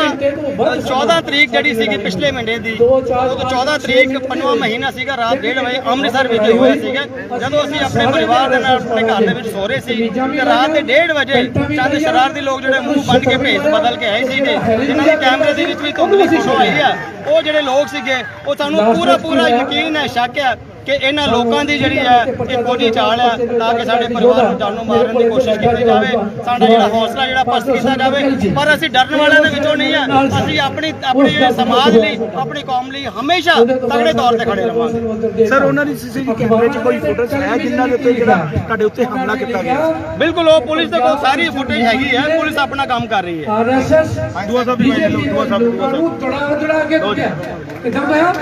14 ਤਰੀਕ ਜਿਹੜੀ ਸੀਗੀ ਪਿਛਲੇ ਮਹੀਨੇ ਦੀ। 14 ਤਰੀਕ ਪੰਜਵਾਂ ਮਹੀਨਾ ਸੀਗਾ, ਰਾਤ 1:30 ਵਜੇ ਅੰਮ੍ਰਿਤਸਰ ਵਿਖੇ ਹੋਇਆ ਸੀਗਾ। ਜਦੋਂ ਅਸੀਂ ਆਪਣੇ ਪਰਿਵਾਰ ਦੇ ਨਾਲ ਆਪਣੇ ਘਰ ਦੇ ਵਿੱਚ ਸੋ ਰਹੇ ਸੀ, ਤੇ ਰਾਤ ਦੇ 1:30 ਵਜੇ ਚੰਦ ਸ਼ਰਾਰਤੀ ਲੋਕ ਜਿਹੜੇ ਮੂੰਹ ਬੰਨ ਕੇ ਭੇਸ ਬਦਲ ਕੇ ਆਏ ਸੀਗੇ ਜਿਨ੍ਹਾਂ ਦੇ ਕੈਮਰੇ ਦੇ ਵਿੱਚ ਵੀ ਧੁੰਦਲੀ ਫੋਟੋ ਆਈ ਆ ਉਹ ਜਿਹੜੇ ਲੋਕ ਸੀਗੇ ਉਹ ਸਾਨੂੰ ਪੂਰਾ ਪੂਰਾ ਯਕੀਨ ਹੈ ਸ਼ੱਕ ਹੈ ਕਿ ਇਹਨਾਂ ਲੋਕਾਂ ਦੀ ਜਿਹੜੀ ਹੈ ਇਹ ਕੋਝੀ ਚਾਲ ਹੈ ਤਾਂ ਕਿ ਸਾਡੇ ਪਰਿਵਾਰ ਨੂੰ ਜਾਨੋਂ ਮਾਰਨ ਦੀ ਕੋਸ਼ਿਸ਼ ਕੀਤੀ ਜਾਵੇ। ਸਾਡਾ ਜਿਹੜਾ ਹੌਸਲਾ ਜਿਹੜਾ ਪਸਤ ਕੀਤਾ ਜਾਵੇ ਪਰ ਅਸੀਂ ਡਰਨ ਵਾਲਿਆਂ ਦੇ ਵਿੱਚੋਂ ਨਹੀਂ ਆ ਅਸੀਂ ਆਪਣੀ ਆਪਣੇ ਜਿਹੜੇ ਸਮਾਜ ਲਈ ਆਪਣੀ ਕੌਮ ਲਈ ਹਮੇਸ਼ਾ ਤਗੜੇ ਤੌਰ ਤੇ ਖੜੇ ਰਵਾਂਗੇ। ਸਰ ਉਹਨਾਂ ਦੀ ਸੀਸੀਟੀਵੀ ਕੈਮਰੇ 'ਚ ਕੋਈ ਫੁਟੇਜ ਹੈ ਜਿਨ੍ਹਾਂ ਦੇ ਉੱਤੇ ਜਿਹੜਾ ਤੁਹਾਡੇ ਉੱਤੇ ਹਮਲਾ ਕੀਤਾ ਗਿਆ? ਬਿਲਕੁਲ ਉਹ ਪੁਲਿਸ ਦੇ ਕੋਲ ਸਾਰੀ ਫੁਟੇਜ ਹੈਗੀ ਹੈ ਪੁਲਿਸ ਆਪਣਾ ਕੰਮ ਕਰ ਰਹੀ ਹੈ। ਦੁਆ ਸਾਹਿਬ ਲਓ ਦੁਆ ਸਾਹਿਬ ਦੁਆ ਸਾਹਿਬ। ਜੁੜਾ ਜੁੜਾ ਕੇ ਕੁੱਟਿਆ ਕਿਦਾਂ ਪਿਆ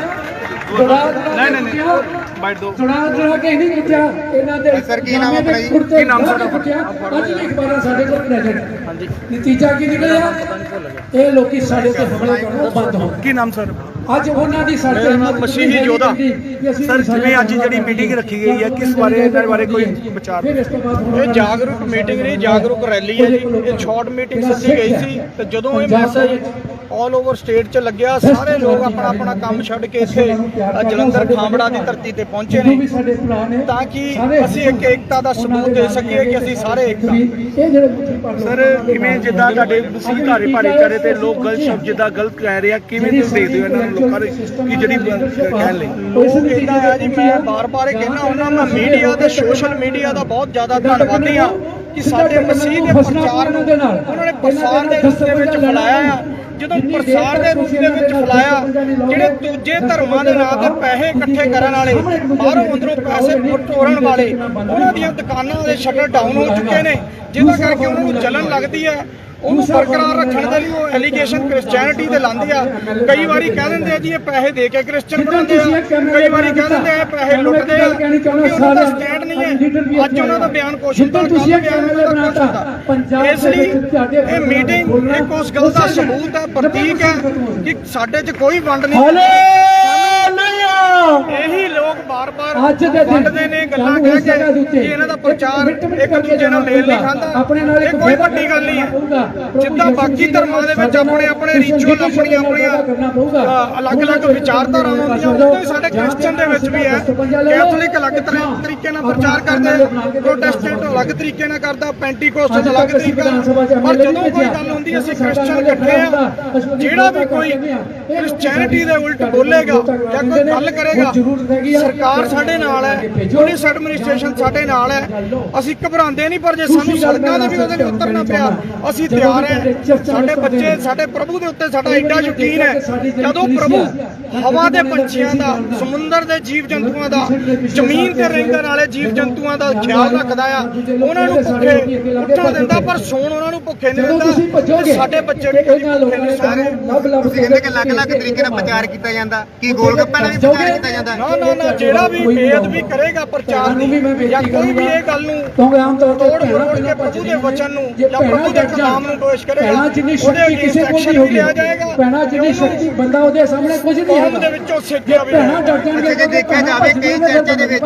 ਜੁੜਾ ਨਹੀਂ ਨਹੀਂ। ਨਹੀਂ ਬਾਈਟ ਦੋ। ਜੁੜਾ ਜੁੜਾ ਕੇ ਨਹੀਂ ਕੁੱਟਿਆ ਇਹਨਾਂ ਦੇ ਸਰ, ਕੀ ਨਾਮ ਆਪਣਾ ਜੀ? ਕੀ ਨਾਮ ਸਾਡਾ ਕੁੱਟਿਆ ਅੱਜ ਵੀ ਅਖਬਾਰਾਂ ਸਾਡੇ ਕੋਲ ਨਜ਼ਰ ਹਾਂਜੀ। ਨਤੀਜਾ ਕੀ ਨਿਕਲਿਆ? ਇਹ ਲੋਕੀ ਸਾਡੇ ਤੇ ਹਮਲੇ ਕਰਨੋਂ ਬੰਦ ਹੋ ਗਏ ਕੀ ਨਾਮ ਸਰ ਅੱਜ ਉਹਨਾਂ ਦੀ ਸਾਡੇ ਮਸੀਹੀ ਯੋਧਾ ਸਰ ਜਿਵੇਂ ਅੱਜ ਜਿਹੜੀ ਮੀਟਿੰਗ ਰੱਖੀ ਗਈ ਹੈ ਕਿਸ ਬਾਰੇ ਇਹਨਾਂ ਬਾਰੇ ਕੋਈ ਵਿਚਾਰ ਇਹ ਜਾਗਰੂਕ ਮੀਟਿੰਗ ਨਹੀਂ ਜਾਗਰੂਕ ਰੈਲੀ ਹੈ ਜੀ। ਇਹ ਸ਼ਾਰਟ ਮੀਟਿੰਗ ਸੱਦੀ ਗਈ ਸੀ ਤੇ ਜਦੋਂ ਇਹ ਮੈਸੇਜ ਆਲ ਓਵਰ ਸਟੇਟ 'ਚ ਲੱਗਿਆ ਸਾਰੇ ਲੋਕ ਆਪਣਾ ਆਪਣਾ ਕੰਮ ਛੱਡ ਕੇ ਇੱਥੇ ਜਲੰਧਰ ਖਾਂਬੜਾ ਦੀ ਧਰਤੀ ਤੇ ਪਹੁੰਚੇ ਨੇ। ਭਰਾ ਤਾਂ ਕਿ ਅਸੀਂ ਇੱਕ ਏਕਤਾ ਦਾ ਸਬੂਤ ਦੇ ਸਕੀਏ ਕਿ ਅਸੀਂ ਸਾਰੇ ਭਰ ਲੋਕ ਸਰ ਕਿਵੇਂ ਜਿੱਦਾਂ ਤੁਹਾਡੇ ਮਸੀਹ ਧਾਰੇ ਭਾਈਚਾਰੇ ਤੇ ਲੋਕ ਗਲਤ ਸ਼ਬਦ ਜਿੱਦਾਂ ਗਲਤ ਕਹਿ ਰਹੇ ਆ ਕਿਵੇਂ ਤੁਸੀਂ ਦੇਖਦੇ ਹੋ ਇਹਨਾਂ ਨੂੰ? ਲੋਕਾਂ ਦੇ ਕਿ ਜਿਹੜੀ ਕਹਿਣ ਲਈ? ਉਹ ਕਹਿੰਦਾ ਹੈ ਜੀ ਮੈਂ ਬਾਰ-ਬਾਰ ਇਹ ਕਹਿਣਾ ਉਹਨਾਂ ਮੈਂ ਮੀਡੀਆ ਤੇ ਸੋਸ਼ਲ ਮੀਡੀਆ ਦਾ ਬਹੁਤ ਜ਼ਿਆਦਾ ਧੰਨਵਾਦੀ ਆ ਕਿ ਸਾਡੇ ਮਸੀਹ ਦੇ ਪ੍ਰਚਾਰ ਨੂੰ ਉਹਨਾਂ ਨੇ ਪ੍ਰਸਾਰ ਦੇ ਰੂਪ ਦੇ ਵਿੱਚ ਫੈਲਾਇਆ ਆ। ਜਦੋਂ ਪ੍ਰਸਾਰ ਦੇ ਰੂਪ ਦੇ ਵਿੱਚ ਫੈਲਾਇਆ ਜਿਹੜੇ ਦੂਜੇ ਧਰਮਾਂ ਦੇ ਨਾਂ ਤੇ ਪੈਸੇ ਇਕੱਠੇ ਕਰਨ ਵਾਲੇ ਬਾਹਰੋਂ ਅੰਦਰੋਂ ਪੈਸੇ ਟੋਰਨ ਵਾਲੇ ਉਹਨਾਂ ਦੀਆਂ ਦੁਕਾਨਾਂ ਦੇ ਸ਼ਟਰ ਡਾਊਨ ਹੋ ਚੁੱਕੇ ਨੇ ਜਿਹਦਾ ਕਰਕੇ ਉਹਨਾਂ ਨੂੰ ਜਲਨ ਲੱਗਦੀ ਹੈ। ਉਹਨੂੰ ਬਰਕਰਾਰ ਰੱਖਣ ਦੇ ਲਈ ਉਹ ਐਲੀਗੇਸ਼ਨ ਕ੍ਰਿਸਚੀਅਨਿਟੀ ਤੇ ਲਾਉਂਦੇ ਆ। ਕਈ ਵਾਰੀ ਕਹਿ ਦਿੰਦੇ ਆ ਜੀ ਇਹ ਪੈਸੇ ਦੇ ਕੇ ਕ੍ਰਿਸਚੀਅਨ ਬਣਾਉਂਦੇ ਆ। ਕਈ ਵਾਰੀ ਕਹਿ ਦਿੰਦੇ ਆ ਇਹ ਪੈਸੇ ਲੁੱਟਦੇ ਆ। ਉਹਨਾਂ ਦਾ ਸਟੈਂਡ ਨਹੀਂ ਹੈ। ਅੱਜ ਉਹਨਾਂ ਦਾ ਬਿਆਨ ਕੁਐਸਚਨ ਦਾ ਤੁਸੀਂ ਬਿਆਨ ਬਣਾਤਾ ਪੰਜਾਬ ਇਸ ਲਈ ਦੇ ਵਿੱਚ ਤੁਹਾਡੇ ਇਹ ਮੀਟਿੰਗ ਇੱਕ ਉਸ ਗੱਲ ਦਾ ਸਬੂਤ ਹੈ ਪ੍ਰਤੀਕ ਹੈ ਕਿ ਸਾਡੇ 'ਚ ਕੋਈ ਵੰਡ ਨਹੀਂ ਇਹੀ ਲੋਕ ਬਾਰ-ਬਾਰ ਅੱਜ ਦੇ ਦਿਨ ਵੰਡਦੇ ਨੇ ਗੱਲਾਂ ਕਹਿ ਕੇ ਇਹਨਾਂ ਦਾ ਪ੍ਰਚਾਰ ਇੱਕ ਦੂਜੇ ਨਾਲ ਮੇਲ ਨਹੀਂ ਖਾਂਦਾ। ਆਪਣੇ ਨਾਲ ਇੱਕ ਕੋਈ ਵੱਡੀ ਗੱਲ ਨਹੀਂ। ਹੈ ਜਿੱਦਾਂ ਬਾਕੀ ਧਰਮਾਂ ਦੇ ਵਿੱਚ ਆਪਣੇ ਆਪਣੇ ਰਿਚੁਅਲ ਆਪਣੀਆਂ। ਆਪਣੀਆਂ ਅਲੱਗ-ਅਲੱਗ ਵਿਚਾਰਧਾਰਾਵਾਂ ਹੁੰਦੀਆਂ। ਉਦੋਂ ਹੀ ਸਾਡੇ ਕ੍ਰਿਸਚਨ ਦੇ ਵਿੱਚ ਵੀ ਹੈ। ਕੈਥੋਲਿਕ ਅਲੱਗ ਤਰੀ- ਤਰੀਕੇ ਨਾਲ ਪ੍ਰਚਾਰ ਕਰਦੇ ਪ੍ਰੋਟੈਸਟੈਂਟ ਅਲੱਗ ਤਰੀਕੇ ਨਾਲ ਕਰਦਾ ਪੈਂਟੀਕੋਸਟ ਅਲੱਗ ਤਰੀਕੇ। ਨਾਲ ਪਰ ਜਦੋਂ ਕੋਈ ਗੱਲ ਹੁੰਦੀ ਅਸੀਂ ਕ੍ਰਿਸਚਨ ਇਕੱਠੇ ਆ। ਜਿਹੜਾ ਵੀ ਕੋਈ ਕ੍ਰਿਸਚੀਅਨਿਟੀ ਦੇ ਉਲਟ ਬੋਲੇਗਾ ਜਾਂ ਕੋਈ ਗੱਲ ਕਰੇਗਾ ਸਰਕਾਰ ਸਾਡੇ ਨਾਲ ਹੈ। ਪੁਲਿਸ ਐਡਮਿਨਿਸਟ੍ਰੇਸ਼ਨ ਸਾਡੇ ਨਾਲ ਹੈ। ਅਸੀਂ ਘਬਰਾਉਂਦੇ ਨਹੀਂ ਪਰ ਜੇ ਸਾਨੂੰ ਸੜਕਾਂ ਦੇ ਵੀ ਉਹਦੇ ਲਈ ਉਤਰਨਾ ਪਿਆ ਅਸੀਂ ਤਿਆਰ ਹੈ। ਸਾਡੇ ਬੱਚੇ ਸਾਡੇ ਪ੍ਰਭੂ ਦੇ ਉੱਤੇ ਸਾਡਾ ਐਡਾ ਯਕੀਨ ਹੈ। ਜਦੋਂ ਪ੍ਰਭੂ ਹਵਾ ਦੇ ਪੰਛੀਆਂ ਦਾ ਸਮੁੰਦਰ ਦੇ ਜੀਵ ਜੰਤੂਆਂ ਦਾ ਜ਼ਮੀਨ ਤੇ ਰਹਿੰਦਣ ਵਾਲੇ ਜੀਵ ਜੰਤੂਆਂ ਦਾ ਖਿਆਲ ਰੱਖਦਾ ਆ। ਉਹਨਾਂ ਨੂੰ ਭੁੱਖੇ ਉੱਠਣ ਦਿੰਦਾ ਪਰ ਸੌਣ ਉਹਨਾਂ ਨੂੰ ਭੁੱਖੇ ਨਹੀਂ ਦਿੰਦਾ। ਸਾਡੇ ਬੱਚੇ ਵੀ ਭੁੱਖੇ ਨਹੀਂ ਨੇ ਲੱਭ ਤੁਸੀਂ ਕਹਿੰਦੇ ਕਿ ਅਲੱਗ-ਅਲੱਗ ਤਰੀਕੇ ਨਾਲ ਪ੍ਰਚਾਰ ਕੀਤਾ ਜਾਂਦਾ। ਕੀ ਗੋਲ ਗੱਪਾ ਨਾਲ ਵੀ ਪ੍ਰਚਾਰ ਕੀਤਾ ਜਾਂਦਾ ਨਾ ਨਾ ਨਾ ਜਿਹੜਾ ਵੀ ਬੇਅਦਬੀ ਕਰੇਗਾ ਪ੍ਰਚਾਰ ਦੀ ਜਾਂ ਕੋਈ ਵੀ ਇਹ ਗੱਲ ਨੂੰ ਕਿਉਂਕਿ ਆਮ ਤੌਰ ਤੇ ਤੋੜ ਮਰੋੜ ਕੇ ਪ੍ਰਭੂ ਦੇ ਵਚਨ ਨੂੰ ਜਾਂ ਪ੍ਰਭੂ ਦੇ ਕਲਾਮ ਨੂੰ ਦੋਸ਼ ਕਰੇਗਾ ਪਹਿਲਾਂ ਜਿੰਨੀ ਉਹਦੇ ਸ਼ਕਤੀ ਕਿਸੇ ਕੋਲ action ਨਹੀਂ ਹੋਗੀ ਲਿਆ ਜਾਏਗਾ ਪਹਿਲਾਂ ਜਿੰਨੀ ਤੇ ਉਹਨੂੰ ਸ਼ਕਤੀ ਬੰਦਾ ਉਹਦੇ ਸਾਹਮਣੇ ਕੁਝ ਨਹੀਂ ਕੌਮ ਦੇ ਹੈਗਾ। ਵਿੱਚੋਂ ਸਿੱਖਿਆ ਵੀ ਭੈਣਾਂ ਡਰ ਜਾਣਗੇ ਅੱਛਾ ਜੇ ਦੇਖਿਆ ਜਾਵੇ ਕਈ ਚਰਚੇ ਦੇ ਵਿੱਚ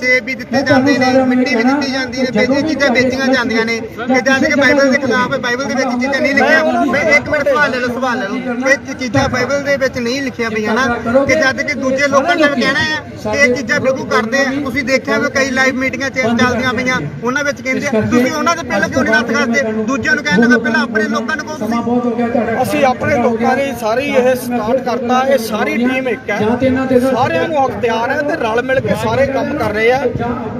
ਸੇਬ ਵੀ ਦਿੱਤੇ ਜਾਂਦੇ ਨੇ ਮਿੱਟੀ ਵੀ ਦਿੱਤੀ ਜਾਂਦੀ ਹੈ ਵੇਚੀ ਚੀਜ਼ਾਂ ਵੇਚੀਆਂ ਜਾਂਦੀਆਂ ਨੇ ਕਿ ਜਾਂਦੇ ਕਿ ਬਾਈਬਲ ਦੇ ਖਿਲਾਫ ਹੈ ਬਾਈਬਲ ਦੇ ਵਿੱਚ ਚੀਜ਼ਾਂ ਨਹੀਂ ਲਿਖੀਆਂ। ਮੈਂ ਇੱਕ ਮਿੰਟ ਸਵਾਲ ਲੈ ਲਓ ਸਵਾਲ ਲੈ ਲਓ। ਇਹ ਚੀਜ਼ਾਂ ਬਾਈਬਲ ਦੇ ਵਿੱਚ ਨਹੀਂ ਲਿਖੀਆਂ ਪਈਆਂ ਨਾ ਕਿ ਜਦ ਕਿ ਦੂਜੇ ਲੋਕਾਂ ਨੇ ਕਹਿਣਾ ਹੈ ਕਿ ਇਹ ਚੀਜ਼ਾਂ ਬਿਲਕੁਲ ਕਰਦੇ ਆ। ਤੁਸੀਂ ਦੇਖਿਆ ਵੀ ਕਈ ਲਾਈਵ ਮੀਟਿੰਗਾਂ ਚ ਚੱਲਦੀਆਂ ਪਈਆਂ। ਉਹਨਾਂ ਵਿੱਚ ਕਹਿੰਦੇ ਆ, ਤੁਸੀਂ ਉਹਨਾਂ ਦੇ ਪਹਿਲਾਂ ਕਿਉਂ ਨਹੀਂ ਹੱਥ ਕਰਦੇ ਦੂਜਿਆਂ ਨੂੰ ਕਹਿਣ ਲੱਗਾ ਪਹਿਲਾਂ ਆਪਣੇ ਲੋਕਾਂ ਨੂੰ ਕਹੋ ਤੁਸੀਂ ਅਸੀਂ ਆਪਣੇ ਲੋਕਾਂ ਦੀ ਸਾਰੀ ਇਹ ਸਟਾਰਟ ਕਰਤਾ ਇਹ ਸਾਰੀ ਟੀਮ ਇੱਕ ਹੈ। ਤੇ ਸਾਰਿਆਂ ਨੂੰ ਅਖਤਿਆਰ ਹੈ ਤੇ ਰਲ ਮਿਲ ਕੇ ਸਾਰੇ ਕੰਮ ਕਰ ਰਹੇ ਆ।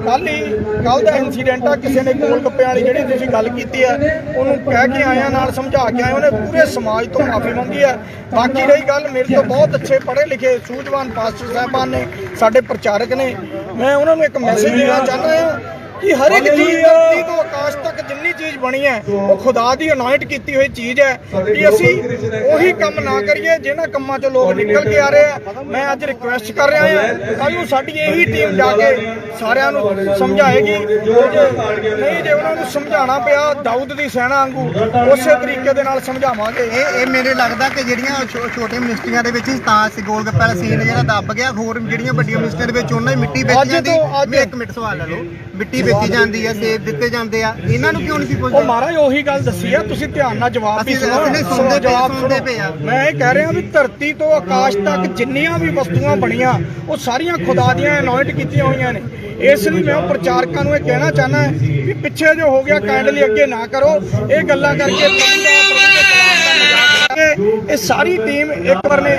ਕੱਲ ਹੀ ਕੱਲ ਦਾ ਇਨਸੀਡੈਂਟ ਆ ਕਿਸੇ ਨੇ ਗੋਲ ਗੱਪਿਆਂ ਵਾਲੀ ਜਿਹੜੀ ਤੁਸੀਂ ਗੱਲ ਕੀਤੀ ਹੈ ਉਹਨੂੰ ਕਹਿ ਕੇ ਆਇਆ ਨਾਲ ਸਮਝਾ ਕੇ ਆਇਆ ਉਹਨੇ ਪੂਰੇ ਸਮਾਜ ਤੋਂ ਮਾਫੀ ਮੰਗੀ ਹੈ। ਬਾਕੀ ਰਹੀ ਗੱਲ ਮੇਰੇ ਤੋਂ ਬਹੁਤ ਅੱਛੇ ਪੜ੍ਹੇ ਲਿਖੇ ਸੂਝਵਾਨ ਪਾਸਟਰ ਸਾਹਿਬਾਨ ਨੇ ਸਾਡੇ ਪ੍ਰਚਾਰਕ ਨੇ। ਮੈਂ ਉਹਨਾਂ ਨੂੰ ਇੱਕ ਮੈਸੇਜ ਦੇਣਾ ਚਾਹੁੰਦਾ ਹਾਂ ਕਿ ਹਰ ਇੱਕ ਚੀਜ਼ ਧਰਤੀ ਤੋਂ ਆਕਾਸ਼ ਤੱਕ ਜਿੰਨੀ ਚੀਜ਼ ਬਣੀ ਹੈ ਉਹ ਖੁਦਾ ਦੀ ਅਨਾਇੰਟ ਕੀਤੀ ਹੋਈ ਚੀਜ਼ ਹੈ ਕਿ ਅਸੀਂ ਉਹੀ ਕੰਮ ਨਾ ਕਰੀਏ ਜਿਹਨਾਂ ਕੰਮਾਂ 'ਚੋਂ ਲੋਕ ਨਿਕਲ ਕੇ ਆ ਰਹੇ ਆ। ਮੈਂ ਅੱਜ ਰਿਕੁਐਸਟ ਕਰ ਰਿਹਾ ਹਾਂ ਕੱਲ ਨੂੰ ਸਾਡੀ ਇਹੀ ਟੀਮ ਜਾ ਕੇ ਸਾਰਿਆਂ ਨੂੰ ਸਮਝਾਏਗੀ। ਨਹੀਂ ਜੇ ਉਹਨਾਂ ਨੂੰ ਸਮਝਾਉਣਾ ਪਿਆ ਦਾਊਦ ਦੀ ਸੈਨਾ ਵਾਂਗੂ ਉਸੇ ਤਰੀਕੇ ਦੇ ਨਾਲ ਸਮਝਾਵਾਂਗੇ। ਇਹ ਇਹ ਮੇਰੇ ਲੱਗਦਾ ਕਿ ਜਿਹੜੀਆਂ ਛੋਟੇ ਮਿਨਿਸਟਰੀਆਂ ਦੇ ਵਿੱਚ ਹੀ ਤਾਂ ਸੀ ਗੋਲ ਗੱਪਾ ਵਾਲਾ ਸੀਨ ਜਿਹੜਾ ਦੱਬ ਗਿਆ ਹੋਰ ਜਿਹੜੀਆਂ ਵੱਡੀਆਂ ਮਿਨਿਸਟਰੀਆਂ ਦੇ ਵਿੱਚ ਉਹਨਾਂ ਦੀ ਮਿੱਟੀ ਅੱਜ ਵੇਚੀ ਜਾਂਦੀ ਤੋਂ ਅੱਜ- ਮੈਂ ਇੱਕ ਮਿੰਟ ਸਵਾਲ ਲੈ ਲਓ। ਮਿੱਟੀ ਵੇਚੀ ਜਾਂਦੀ ਆ ਸੇਬ ਦਿੱਤੇ ਜਾਂਦੇ ਆ। ਇਹਨਾਂ ਨੂੰ ਕਿਉਂ ਨਹੀਂ ਸੀ ਉਹ ਪੁੱਛਦੇ ਮਹਾਰਾਜ ਉਹੀ ਗੱਲ ਦੱਸੀ ਆ ਤੁਸੀਂ ਧਿਆਨ ਨਾਲ ਜਵਾਬ ਵੀ ਅਸੀਂ- ਸੁਣੋ। ਸੁਣਦੇ ਪਏ, ਜਵਾਬ ਸੁਣਦੇ ਸੁਣੋ। ਪਏ ਆ। ਮੈਂ ਇਹ ਕਹਿ ਰਿਹਾ ਵੀ ਧਰਤੀ ਤੋਂ ਆਕਾਸ਼ ਤੱਕ ਜਿੰਨੀਆਂ ਵੀ ਵਸਤੂਆਂ ਬਣੀਆਂ ਉਹ ਸਾਰੀਆਂ ਖੁਦਾ ਦੀਆਂ ਅਨੋਇੰਟ ਕੀਤੀਆਂ ਹੋਈਆਂ ਨੇ। ਇਸ ਲਈ ਮੈਂ ਉਹ ਪ੍ਰਚਾਰਕਾਂ ਨੂੰ ਇਹ ਕਹਿਣਾ ਚਾਹਨਾ ਵੀ ਪਿੱਛੇ ਜੋ ਹੋ ਗਿਆ ਕਾਈਂਡਲੀ ਅੱਗੇ ਨਾ ਕਰੋ। ਇਹ ਗੱਲਾਂ ਕਰਕੇ ਪ੍ਰਭੂ ਦਾ ਪ੍ਰਭੂ ਦੇ ਕਲਾਮ ਦਾ ਮਜ਼ਾਕ ਕਰਕੇ ਇਹ ਸਾਰੀ ਟੀਮ ਇੱਕ ਵਾਰ ਨੇ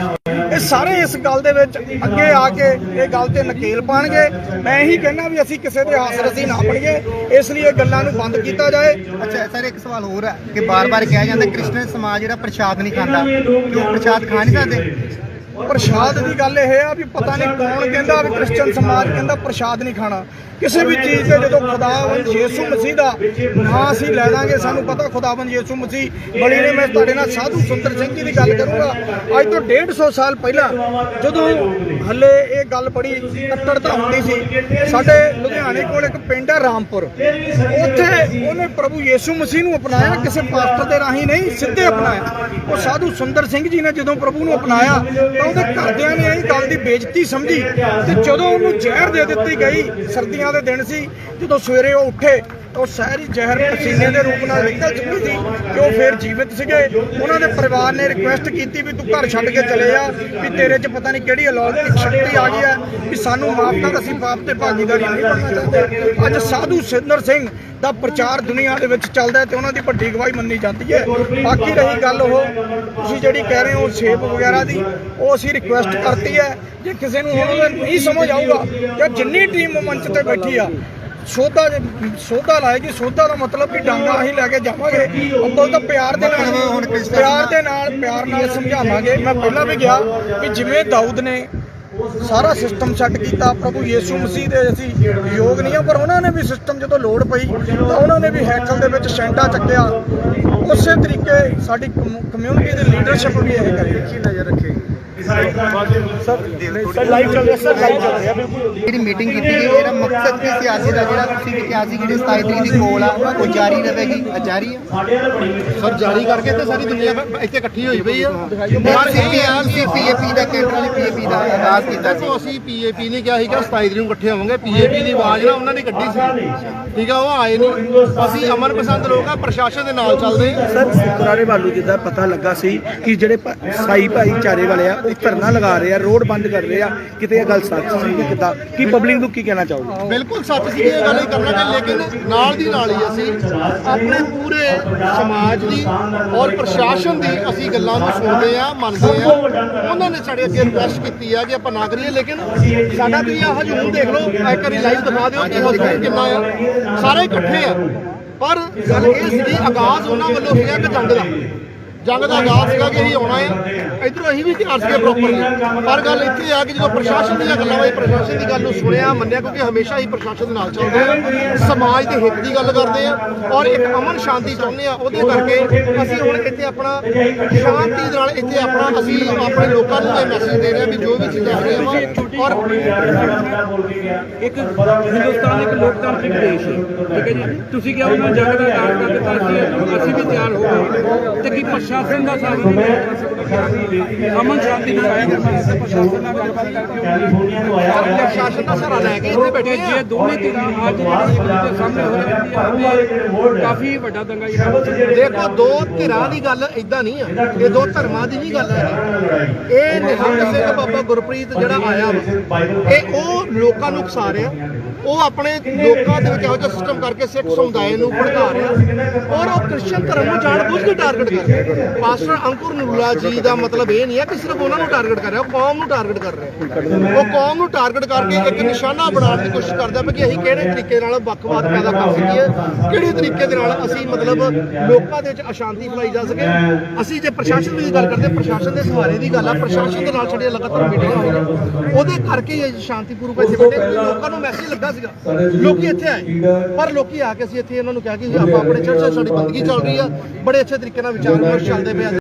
ਇਹ ਸਾਰੇ ਇਸ ਗੱਲ ਦੇ ਵਿੱਚ ਅੱਗੇ ਆ ਕੇ ਇਹ ਗੱਲ ਤੇ ਨਕੇਲ ਪਾਣਗੇ। ਮੈਂ ਇਹੀ ਕਹਿਣਾ ਵੀ ਅਸੀਂ ਕਿਸੇ ਦੇ ਹਾਸਰਸੀ ਨਾ ਬਣੀਏ। ਇਸ ਲਈ ਇਹ ਗੱਲਾਂ ਨੂੰ ਬੰਦ ਕੀਤਾ ਜਾਏ। ਅੱਛਾ, ਸਰ, ਇੱਕ ਸਵਾਲ ਹੋਰ ਹੈ ਕਿ ਬਾਰ-ਬਾਰ ਕਿਹਾ ਜਾਂਦਾ ਕ੍ਰਿਸਚਨ ਸਮਾਜ ਜਿਹੜਾ ਪ੍ਰਸ਼ਾਦ ਨਹੀਂ ਖਾਂਦਾ। ਕਿਉਂ? ਪ੍ਰਸ਼ਾਦ ਖਾ ਨਹੀਂ ਸਕਦੇ? ਪ੍ਰਸ਼ਾਦ ਦੀ ਗੱਲ ਇਹ ਆ ਵੀ ਪਤਾ ਨਹੀਂ ਕੌਣ ਕਹਿੰਦਾ ਵੀ ਕ੍ਰਿਸਚੀਅਨ ਸਮਾਜ ਕਹਿੰਦਾ ਪ੍ਰਸ਼ਾਦ ਨਹੀਂ ਖਾਣਾ। ਕਿਸੇ ਵੀ ਚੀਜ਼ ਤੇ ਜਦੋਂ ਖੁਦਾਵੰਦ ਯੀਸ਼ੂ ਮਸੀਹ ਦਾ ਨਾਂ ਅਸੀਂ ਲੈ ਦਾਂਗੇ ਸਾਨੂੰ ਪਤਾ ਖੁਦਾਵੰਦ ਯੀਸ਼ੂ ਮਸੀਹ। ਬੜੀ ਨੇ ਮੈਂ ਤੁਹਾਡੇ ਨਾਲ ਸਾਧੂ ਸੁੰਦਰ ਸਿੰਘ ਜੀ ਦੀ ਗੱਲ ਕਰੂੰਗਾ। ਅੱਜ ਤੋਂ 150 ਸਾਲ ਪਹਿਲਾਂ ਜਦੋਂ ਹੱਲੇ ਇਹ ਗੱਲ ਬੜੀ ਕੱਟੜਤਾ ਹੁੰਦੀ ਸੀ ਸਾਡੇ ਲੁਧਿਆਣੇ ਕੋਲ ਇੱਕ ਪਿੰਡ ਹੈ ਰਾਮਪੁਰ। ਉੱਥੇ ਉਹਨੇ ਪ੍ਰਭੂ ਯੀਸ਼ੂ ਮਸੀਹ ਨੂੰ ਅਪਣਾਇਆ ਕਿਸੇ ਪਾਸਟਰ ਦੇ ਰਾਹੀਂ ਨਹੀਂ ਸਿੱਧੇ ਅਪਣਾਇਆ। ਉਹ ਸਾਧੂ ਸੁੰਦਰ ਸਿੰਘ ਜੀ ਨੇ ਜਦੋਂ ਪ੍ਰਭੂ ਨੂੰ ਅਪਣਾਇਆ ਤਾਂ ਉਹਦੇ ਘਰਦਿਆਂ ਨੇ ਇਹ ਗੱਲ ਦੀ ਬੇਇੱਜ਼ਤੀ ਸਮਝੀ ਤੇ ਜਦੋਂ ਉਹਨੂੰ ਜ਼ਹਿਰ ਦੇ ਦਿੱਤੀ ਗਈ, ਸਰਦੀਆਂ ਦੇ ਦਿਨ ਸੀ, ਜਦੋਂ ਸਵੇਰੇ ਉਹ ਉੱਠੇ ਉਹ ਸਾਰੀ ਜ਼ਹਿਰ ਪਸੀਨੇ ਦੇ ਰੂਪ ਨਾਲ ਨਿਕਲ ਚੁੱਕੀ ਸੀ ਕਿ ਉਹ ਫਿਰ ਜੀਵਿਤ ਸੀਗੇ। ਉਹਨਾਂ ਦੇ ਪਰਿਵਾਰ ਨੇ ਰਿਕੁਐਸਟ ਕੀਤੀ ਵੀ ਤੂੰ ਘਰ ਛੱਡ ਕੇ ਚਲੇ ਜਾ, ਵੀ ਤੇਰੇ 'ਚ ਪਤਾ ਨਹੀਂ ਕਿਹੜੀ ਅਲੌਕਿਕ ਸ਼ਕਤੀ ਆ ਗਈ ਹੈ, ਵੀ ਸਾਨੂੰ ਮਾਫ ਕਰ, ਅਸੀਂ ਪਾਪ ਤੇ ਭਾਗੀਦਾਰੀ ਨਹੀਂ ਬਣਨਾ ਚਾਹੁੰਦੇ। ਅੱਜ ਸਾਧੂ ਸਿੰਦਰ ਸਿੰਘ ਦਾ ਪ੍ਰਚਾਰ ਦੁਨੀਆ ਦੇ ਵਿੱਚ ਚੱਲਦਾ ਹੈ ਤੇ ਉਹਨਾਂ ਦੀ ਵੱਡੀ ਗਵਾਹੀ ਮੰਨੀ ਜਾਂਦੀ ਹੈ। ਬਾਕੀ ਰਹੀ ਗੱਲ ਉਹ, ਤੁਸੀਂ ਜਿਹੜੀ ਕਹਿ ਰਹੇ ਹੋ ਸ਼ੇਪ ਵਗੈਰਾ ਦੀ, ਉਹ ਅਸੀਂ ਰਿਕੁਐਸਟ ਕਰਤੀ ਹੈ, ਜੇ ਕਿਸੇ ਨੂੰ ਹੁਣ ਉਹਦਾ ਨਹੀਂ ਸਮਝ ਆਊਗਾ, ਜਾਂ ਜਿੰਨੀ ਟੀਮ ਮੰਚ ਤੇ ਬੈਠੀ ਆ, ਸੋਧਾ ਸੋਧਾ ਲਾਏਗੀ, ਸੋਧਾ ਦਾ ਮਤਲਬ ਕਿ ਡਾਂਗਾ ਅਸੀਂ ਲੈ ਕੇ ਜਾਵਾਂਗੇ ਅੰਬਲ ਤਾਂ ਪਿਆਰ ਦੇ ਨਾਲ ਪਿਆਰ ਦੇ ਨਾਲ ਪਿਆਰ ਨਾਲ ਸਮਝਾਵਾਂਗੇ। ਮੈਂ ਪਹਿਲਾਂ ਵੀ ਗਿਆ ਵੀ ਜਿਵੇਂ ਦਾਊਦ ਨੇ ਸਾਰਾ ਸਿਸਟਮ ਸੈੱਟ ਕੀਤਾ ਪ੍ਰਭੂ ਯੀਸ਼ੂ ਮਸੀਹ ਦੇ ਅਸੀਂ ਯੋਗ ਨਹੀਂ ਆ, ਪਰ ਉਹਨਾਂ ਨੇ ਵੀ ਸਿਸਟਮ ਜਦੋਂ ਲੋੜ ਪਈ ਤਾਂ ਉਹਨਾਂ ਨੇ ਵੀ ਹੈਕਲ ਦੇ ਵਿੱਚ ਸ਼ੈਂਟਾ ਚੱਕਿਆ। ਉਸੇ ਤਰੀਕੇ ਸਾਡੀ ਕਮਿਊਨਿਟੀ ਦੀ ਲੀਡਰਸ਼ਿਪ ਵੀ ਇਹ ਕਰੇ। ਨਜ਼ਰ ਰੱਖੇਗੀ। ਸਰ ਲਾਈਵ ਚੱਲ ਰਿਹਾ ਸਰ ਲਾਈਵ ਚੱਲ ਰਿਹਾ ਬਿਲਕੁਲ ਜਿਹੜੀ ਮੀਟਿੰਗ ਕੀਤੀ ਗਈ ਇਹਦਾ ਮਕਸਦ ਕੀ ਸਿਆਸੀ ਦਾ ਜਿਹੜਾ ਤੁਸੀਂ ਵੀ ਕਿਹਾ ਸੀ ਕਿ ਜਿਹੜੀ 27 ਤਰੀਕ ਦੀ ਕੋਲ ਆ ਉਹ ਜਾਰੀ ਰਹੇਗੀ? ਆ ਜਾਰੀ ਆ? ਸਰ ਜਾਰੀ ਕਰਕੇ ਤੇ ਸਾਰੀ ਦੁਨੀਆ ਇੱਥੇ ਇਕੱਠੀ ਹੋਈ ਪਈ ਆ। ਪਰ ਤੁਸੀਂ ਪੀਏਪੀ ਦਾ ਕੇਂਦਰ ਪੀਏਪੀ ਦਾ ਆਗਾਜ਼ ਕੀਤਾ ਸੀ। ਅਸੀਂ ਪੀਏਪੀ ਨੇ ਕਿਹਾ ਸੀ ਕਿ 27 ਤਰੀਕ ਨੂੰ ਇਕੱਠੇ ਹੋਵਾਂਗੇ। ਪੀਏਪੀ ਦੀ ਆਵਾਜ਼ ਨਾ ਉਹਨਾਂ ਨੇ ਕੱਢੀ ਸੀ। ਠੀਕ ਆ ਉਹ ਆਏ ਨਹੀਂ ਅਸੀਂ ਅਮਨ ਪਸੰਦ ਲੋਕ ਆ ਪ੍ਰਸ਼ਾਸਨ ਦੇ ਨਾਲ ਚੱਲਦੇ ਆ। ਸਰ ਪੁਰਾਣੇ ਬਾਲੂ ਜਿੱਦਾਂ ਪਤਾ ਲੱਗਾ ਸੀ ਕਿ ਜਿਹੜੇ ਸਾਈ ਭਾਈਚਾਰੇ ਵਾਲੇ ਆ ਧਰਨਾ ਲਗਾ ਰਹੇ ਆ, ਰੋਡ ਬੰਦ ਕਰ ਰਹੇ ਆ, ਕਿਤੇ ਇਹ ਗੱਲ ਸੱਚ ਸੀ ਕਿ ਕਿੱਦਾਂ? ਕੀ ਪਬਲਿਕ ਨੂੰ ਕੀ ਕਹਿਣਾ ਚਾਹੋਗੇ? ਬਿਲਕੁਲ ਸੱਚ ਸੀ, ਇਹ ਗੱਲ ਹੀ ਕਰਨਾ ਕਿ ਲੇਕਿਨ ਨਾਲ ਦੀ ਨਾਲ ਹੀ ਅਸੀਂ ਆਪਣੇ ਪੂਰੇ ਸਮਾਜ ਦੀ ਔਰ ਪ੍ਰਸ਼ਾਸਨ ਦੀ ਅਸੀਂ ਗੱਲਾਂ ਨੂੰ ਸੁਣਦੇ ਆ, ਮੰਨਦੇ ਆ। ਉਹਨਾਂ ਨੇ ਸਾਡੇ ਅੱਗੇ ਰਿਕੁਐਸਟ ਕੀਤੀ ਆ ਕਿ ਆਪਾਂ ਨਾ ਕਰੀਏ, ਲੇਕਿਨ ਸਾਡਾ ਤੁਸੀਂ ਆਹ ਹਜੂਮ ਦੇਖ ਲਓ, ਇੱਕ ਵਾਰੀ ਲਾਈਵ ਦਿਖਾ ਦਿਓ ਕਿ ਹਜੂਮ ਕਿੰਨਾ ਆ। ਸਾਰੇ ਇਕੱਠੇ ਆ, ਪਰ ਗੱਲ ਇਹ ਸੀਗੀ ਆਗਾਜ਼ ਉਹਨਾਂ ਵੱਲੋਂ ਸੀਗਾ ਕਿ ਜੰਗ ਦਾ। ਜੰਗ ਦਾ ਆਗਾਜ਼ ਸੀਗਾ ਕਿ ਅਸੀਂ ਆਉਣਾ ਹੈ। ਇਧਰੋਂ ਅਸੀਂ ਵੀ ਤਿਆਰ ਸੀਗੇ ਪ੍ਰੋਪਰਲੀ ਪਰ ਗੱਲ ਇੱਥੇ ਆ ਕਿ ਜਦੋਂ ਪ੍ਰਸ਼ਾਸਨ ਦੀਆਂ ਗੱਲਾਂ ਹੋਈ ਪ੍ਰਸ਼ਾਸਨ ਦੀ ਗੱਲ ਨੂੰ ਸੁਣਿਆ, ਮੰਨਿਆ, ਕਿਉਂਕਿ ਹਮੇਸ਼ਾ ਹੀ ਪ੍ਰਸ਼ਾਸਨ ਦੇ ਨਾਲ ਚੱਲਦੇ ਆ। ਸਮਾਜ ਦੇ ਹਿੱਤ ਦੀ ਗੱਲ ਕਰਦੇ ਆ ਔਰ ਇੱਕ ਅਮਨ ਸ਼ਾਂਤੀ ਚਾਹੁੰਦੇ ਆ, ਉਹਦੇ ਕਰਕੇ ਅਸੀਂ ਹੁਣ ਇੱਥੇ ਆਪਣਾ ਸ਼ਾਂਤੀ ਦੇ ਨਾਲ ਇੱਥੇ ਆਪਣਾ ਅਸੀਂ ਆਪਣੇ ਲੋਕਾਂ ਨੂੰ ਇਹ ਮੈਸੇਜ ਦੇ ਰਹੇ ਆ ਵੀ ਜੋ ਵੀ ਚੀਜ਼ਾਂ ਹੋ ਰਹੀਆਂ ਔਰ ਇੱਕ ਹਿੰਦੁਸਤਾਨ ਇੱਕ ਲੋਕਤਾਂਤਰਿਕ ਦੇਸ਼ ਹੈ। ਠੀਕ ਹੈ ਜੀ? ਤੁਸੀਂ ਕਿਹਾ ਉਹਨਾਂ ਜੰਗ ਦਾ ਕਾਰਨ ਕਰ ਦਿੱਤਾ ਸੀ ਅਸੀਂ ਵੀ ਤਿਆਰ ਹੋ ਗਏ। ਤੇ ਕੀ ਪ੍ਰਸ਼ਾਸਨ ਦਾ ਸਾਥ ਨਹੀਂ ਅਮਨ ਸ਼ਾਂਤੀ ਨੂੰ ਕਾਇਮ ਕਰਨਾ ਪ੍ਰਸ਼ਾਸਨ ਨਾਲ ਗੱਲਬਾਤ ਕਰਕੇ ਪ੍ਰਸ਼ਾਸਨ ਦਾ ਸਹਾਰਾ ਲੈ ਕੇ ਇੱਥੇ ਤੇ ਬੈਠੇ ਜੇ ਦੋਵੇਂ ਧਿਰਾਂ ਅੱਜ ਜਿਹੜੀ ਸਾਹਮਣੇ ਹੋ ਰਹੀ ਹੈ ਕਾਫੀ ਵੱਡਾ ਦੰਗਾ ਜਿਹੜਾ ਦੇਖੋ ਦੋ ਧਿਰਾਂ ਦੀ ਗੱਲ ਇਦਾਂ ਨਹੀਂ ਆ। ਇਹ ਦੋ ਧਰਮਾਂ ਦੀ ਨਹੀਂ ਗੱਲ ਹੈ ਇਹ ਨਿਹੰਗ ਸਿੰਘ ਬਾਬਾ ਗੁਰਪ੍ਰੀਤ ਜਿਹੜਾ ਆਇਆ ਵਾ ਇਹ ਉਹ ਲੋਕਾਂ ਨੂੰ ਉਕਸਾ ਰਿਹਾ। ਉਹ ਆਪਣੇ ਲੋਕਾਂ ਦੇ ਵਿੱਚ ਇਹੋ ਜਿਹਾ ਸਿਸਟਮ ਕਰਕੇ ਸਿੱਖ ਸਮੁਦਾਇ ਨੂੰ ਭੜਕਾ ਰਿਹਾ। ਔਰ ਉਹ ਕ੍ਰਿਸਚੀਅਨ ਧਰਮ ਨੂੰ ਜਾਣਬੁੱਝ ਕੇ ਟਾਰਗੇਟ ਕਰ ਰਿਹਾ। ਪਾਸਟਰ ਅੰਕੁਰ ਨੂਰਲਾ ਜੀ ਦਾ ਮਤਲਬ ਇਹ ਨਹੀਂ ਹੈ ਕਿ ਸਿਰਫ ਉਹਨਾਂ ਨੂੰ ਟਾਰਗੇਟ ਕਰ ਰਿਹਾ, ਉਹ ਕੌਮ ਨੂੰ ਟਾਰਗੇਟ ਕਰ ਰਿਹਾ ਉਹ ਕੌਮ ਨੂੰ ਟਾਰਗੇਟ ਕਰਕੇ ਇੱਕ ਨਿਸ਼ਾਨਾ ਬਣਾਉਣ ਦੀ ਕੋਸ਼ਿਸ਼ ਕਰਦਾ ਕਿ ਅਸੀਂ ਕਿਹੜੇ ਤਰੀਕੇ ਨਾਲ ਵੱਖਵਾਦ ਪੈਦਾ ਕਰ ਸਕੀਏ, ਕਿਹੜੇ ਤਰੀਕੇ ਦੇ ਨਾਲ ਅਸੀਂ ਮਤਲਬ ਲੋਕਾਂ ਦੇ ਵਿੱਚ ਅਸ਼ਾਂਤੀ ਫੈਲਾਈ ਜਾ ਸਕੇ। ਅਸੀਂ ਜੇ ਪ੍ਰਸ਼ਾਸਨ ਦੀ ਗੱਲ ਕਰਦੇ, ਪ੍ਰਸ਼ਾਸਨ ਦੇ ਸਵਾਰੇ ਦੀ ਗੱਲ ਆ, ਪ੍ਰਸ਼ਾਸਨ ਦੇ ਨਾਲ ਸਾਡੀਆਂ ਲਗਾਤਾਰ ਮੀਟਿੰਗਾਂ ਹੋਈਆਂ ਉਹਦੇ ਕਰਕੇ ਹੀ ਇਹ ਸ਼ਾਂਤੀਪੂਰਵਕ ਇੱਥੇ ਬੈਠੇ ਲੋਕਾਂ ਨੂੰ ਮੈਸੇਜ ਲੱਗਾ ਸੀਗਾ, ਲੋਕੀ ਇੱਥੇ ਆਏ, ਪਰ ਲੋਕੀ ਆ ਕੇ ਅਸੀਂ ਇੱਥੇ ਇਹਨਾਂ ਨੂੰ ਕਿਹਾ ਕਿ ਆਪਾਂ ਆਪਣੇ ਚਰਚ ਸਾਡੀ ਬੰਦਗੀ ਚੱਲ ਰਹੀ ਆ, ਬੜੇ ਅੱਛੇ ਤਰੀਕੇ ਨਾਲ ਵਿਚਾਰ ਵਿਮਰਸ਼ ਚੱਲਦੇ ਪਏ ਆ।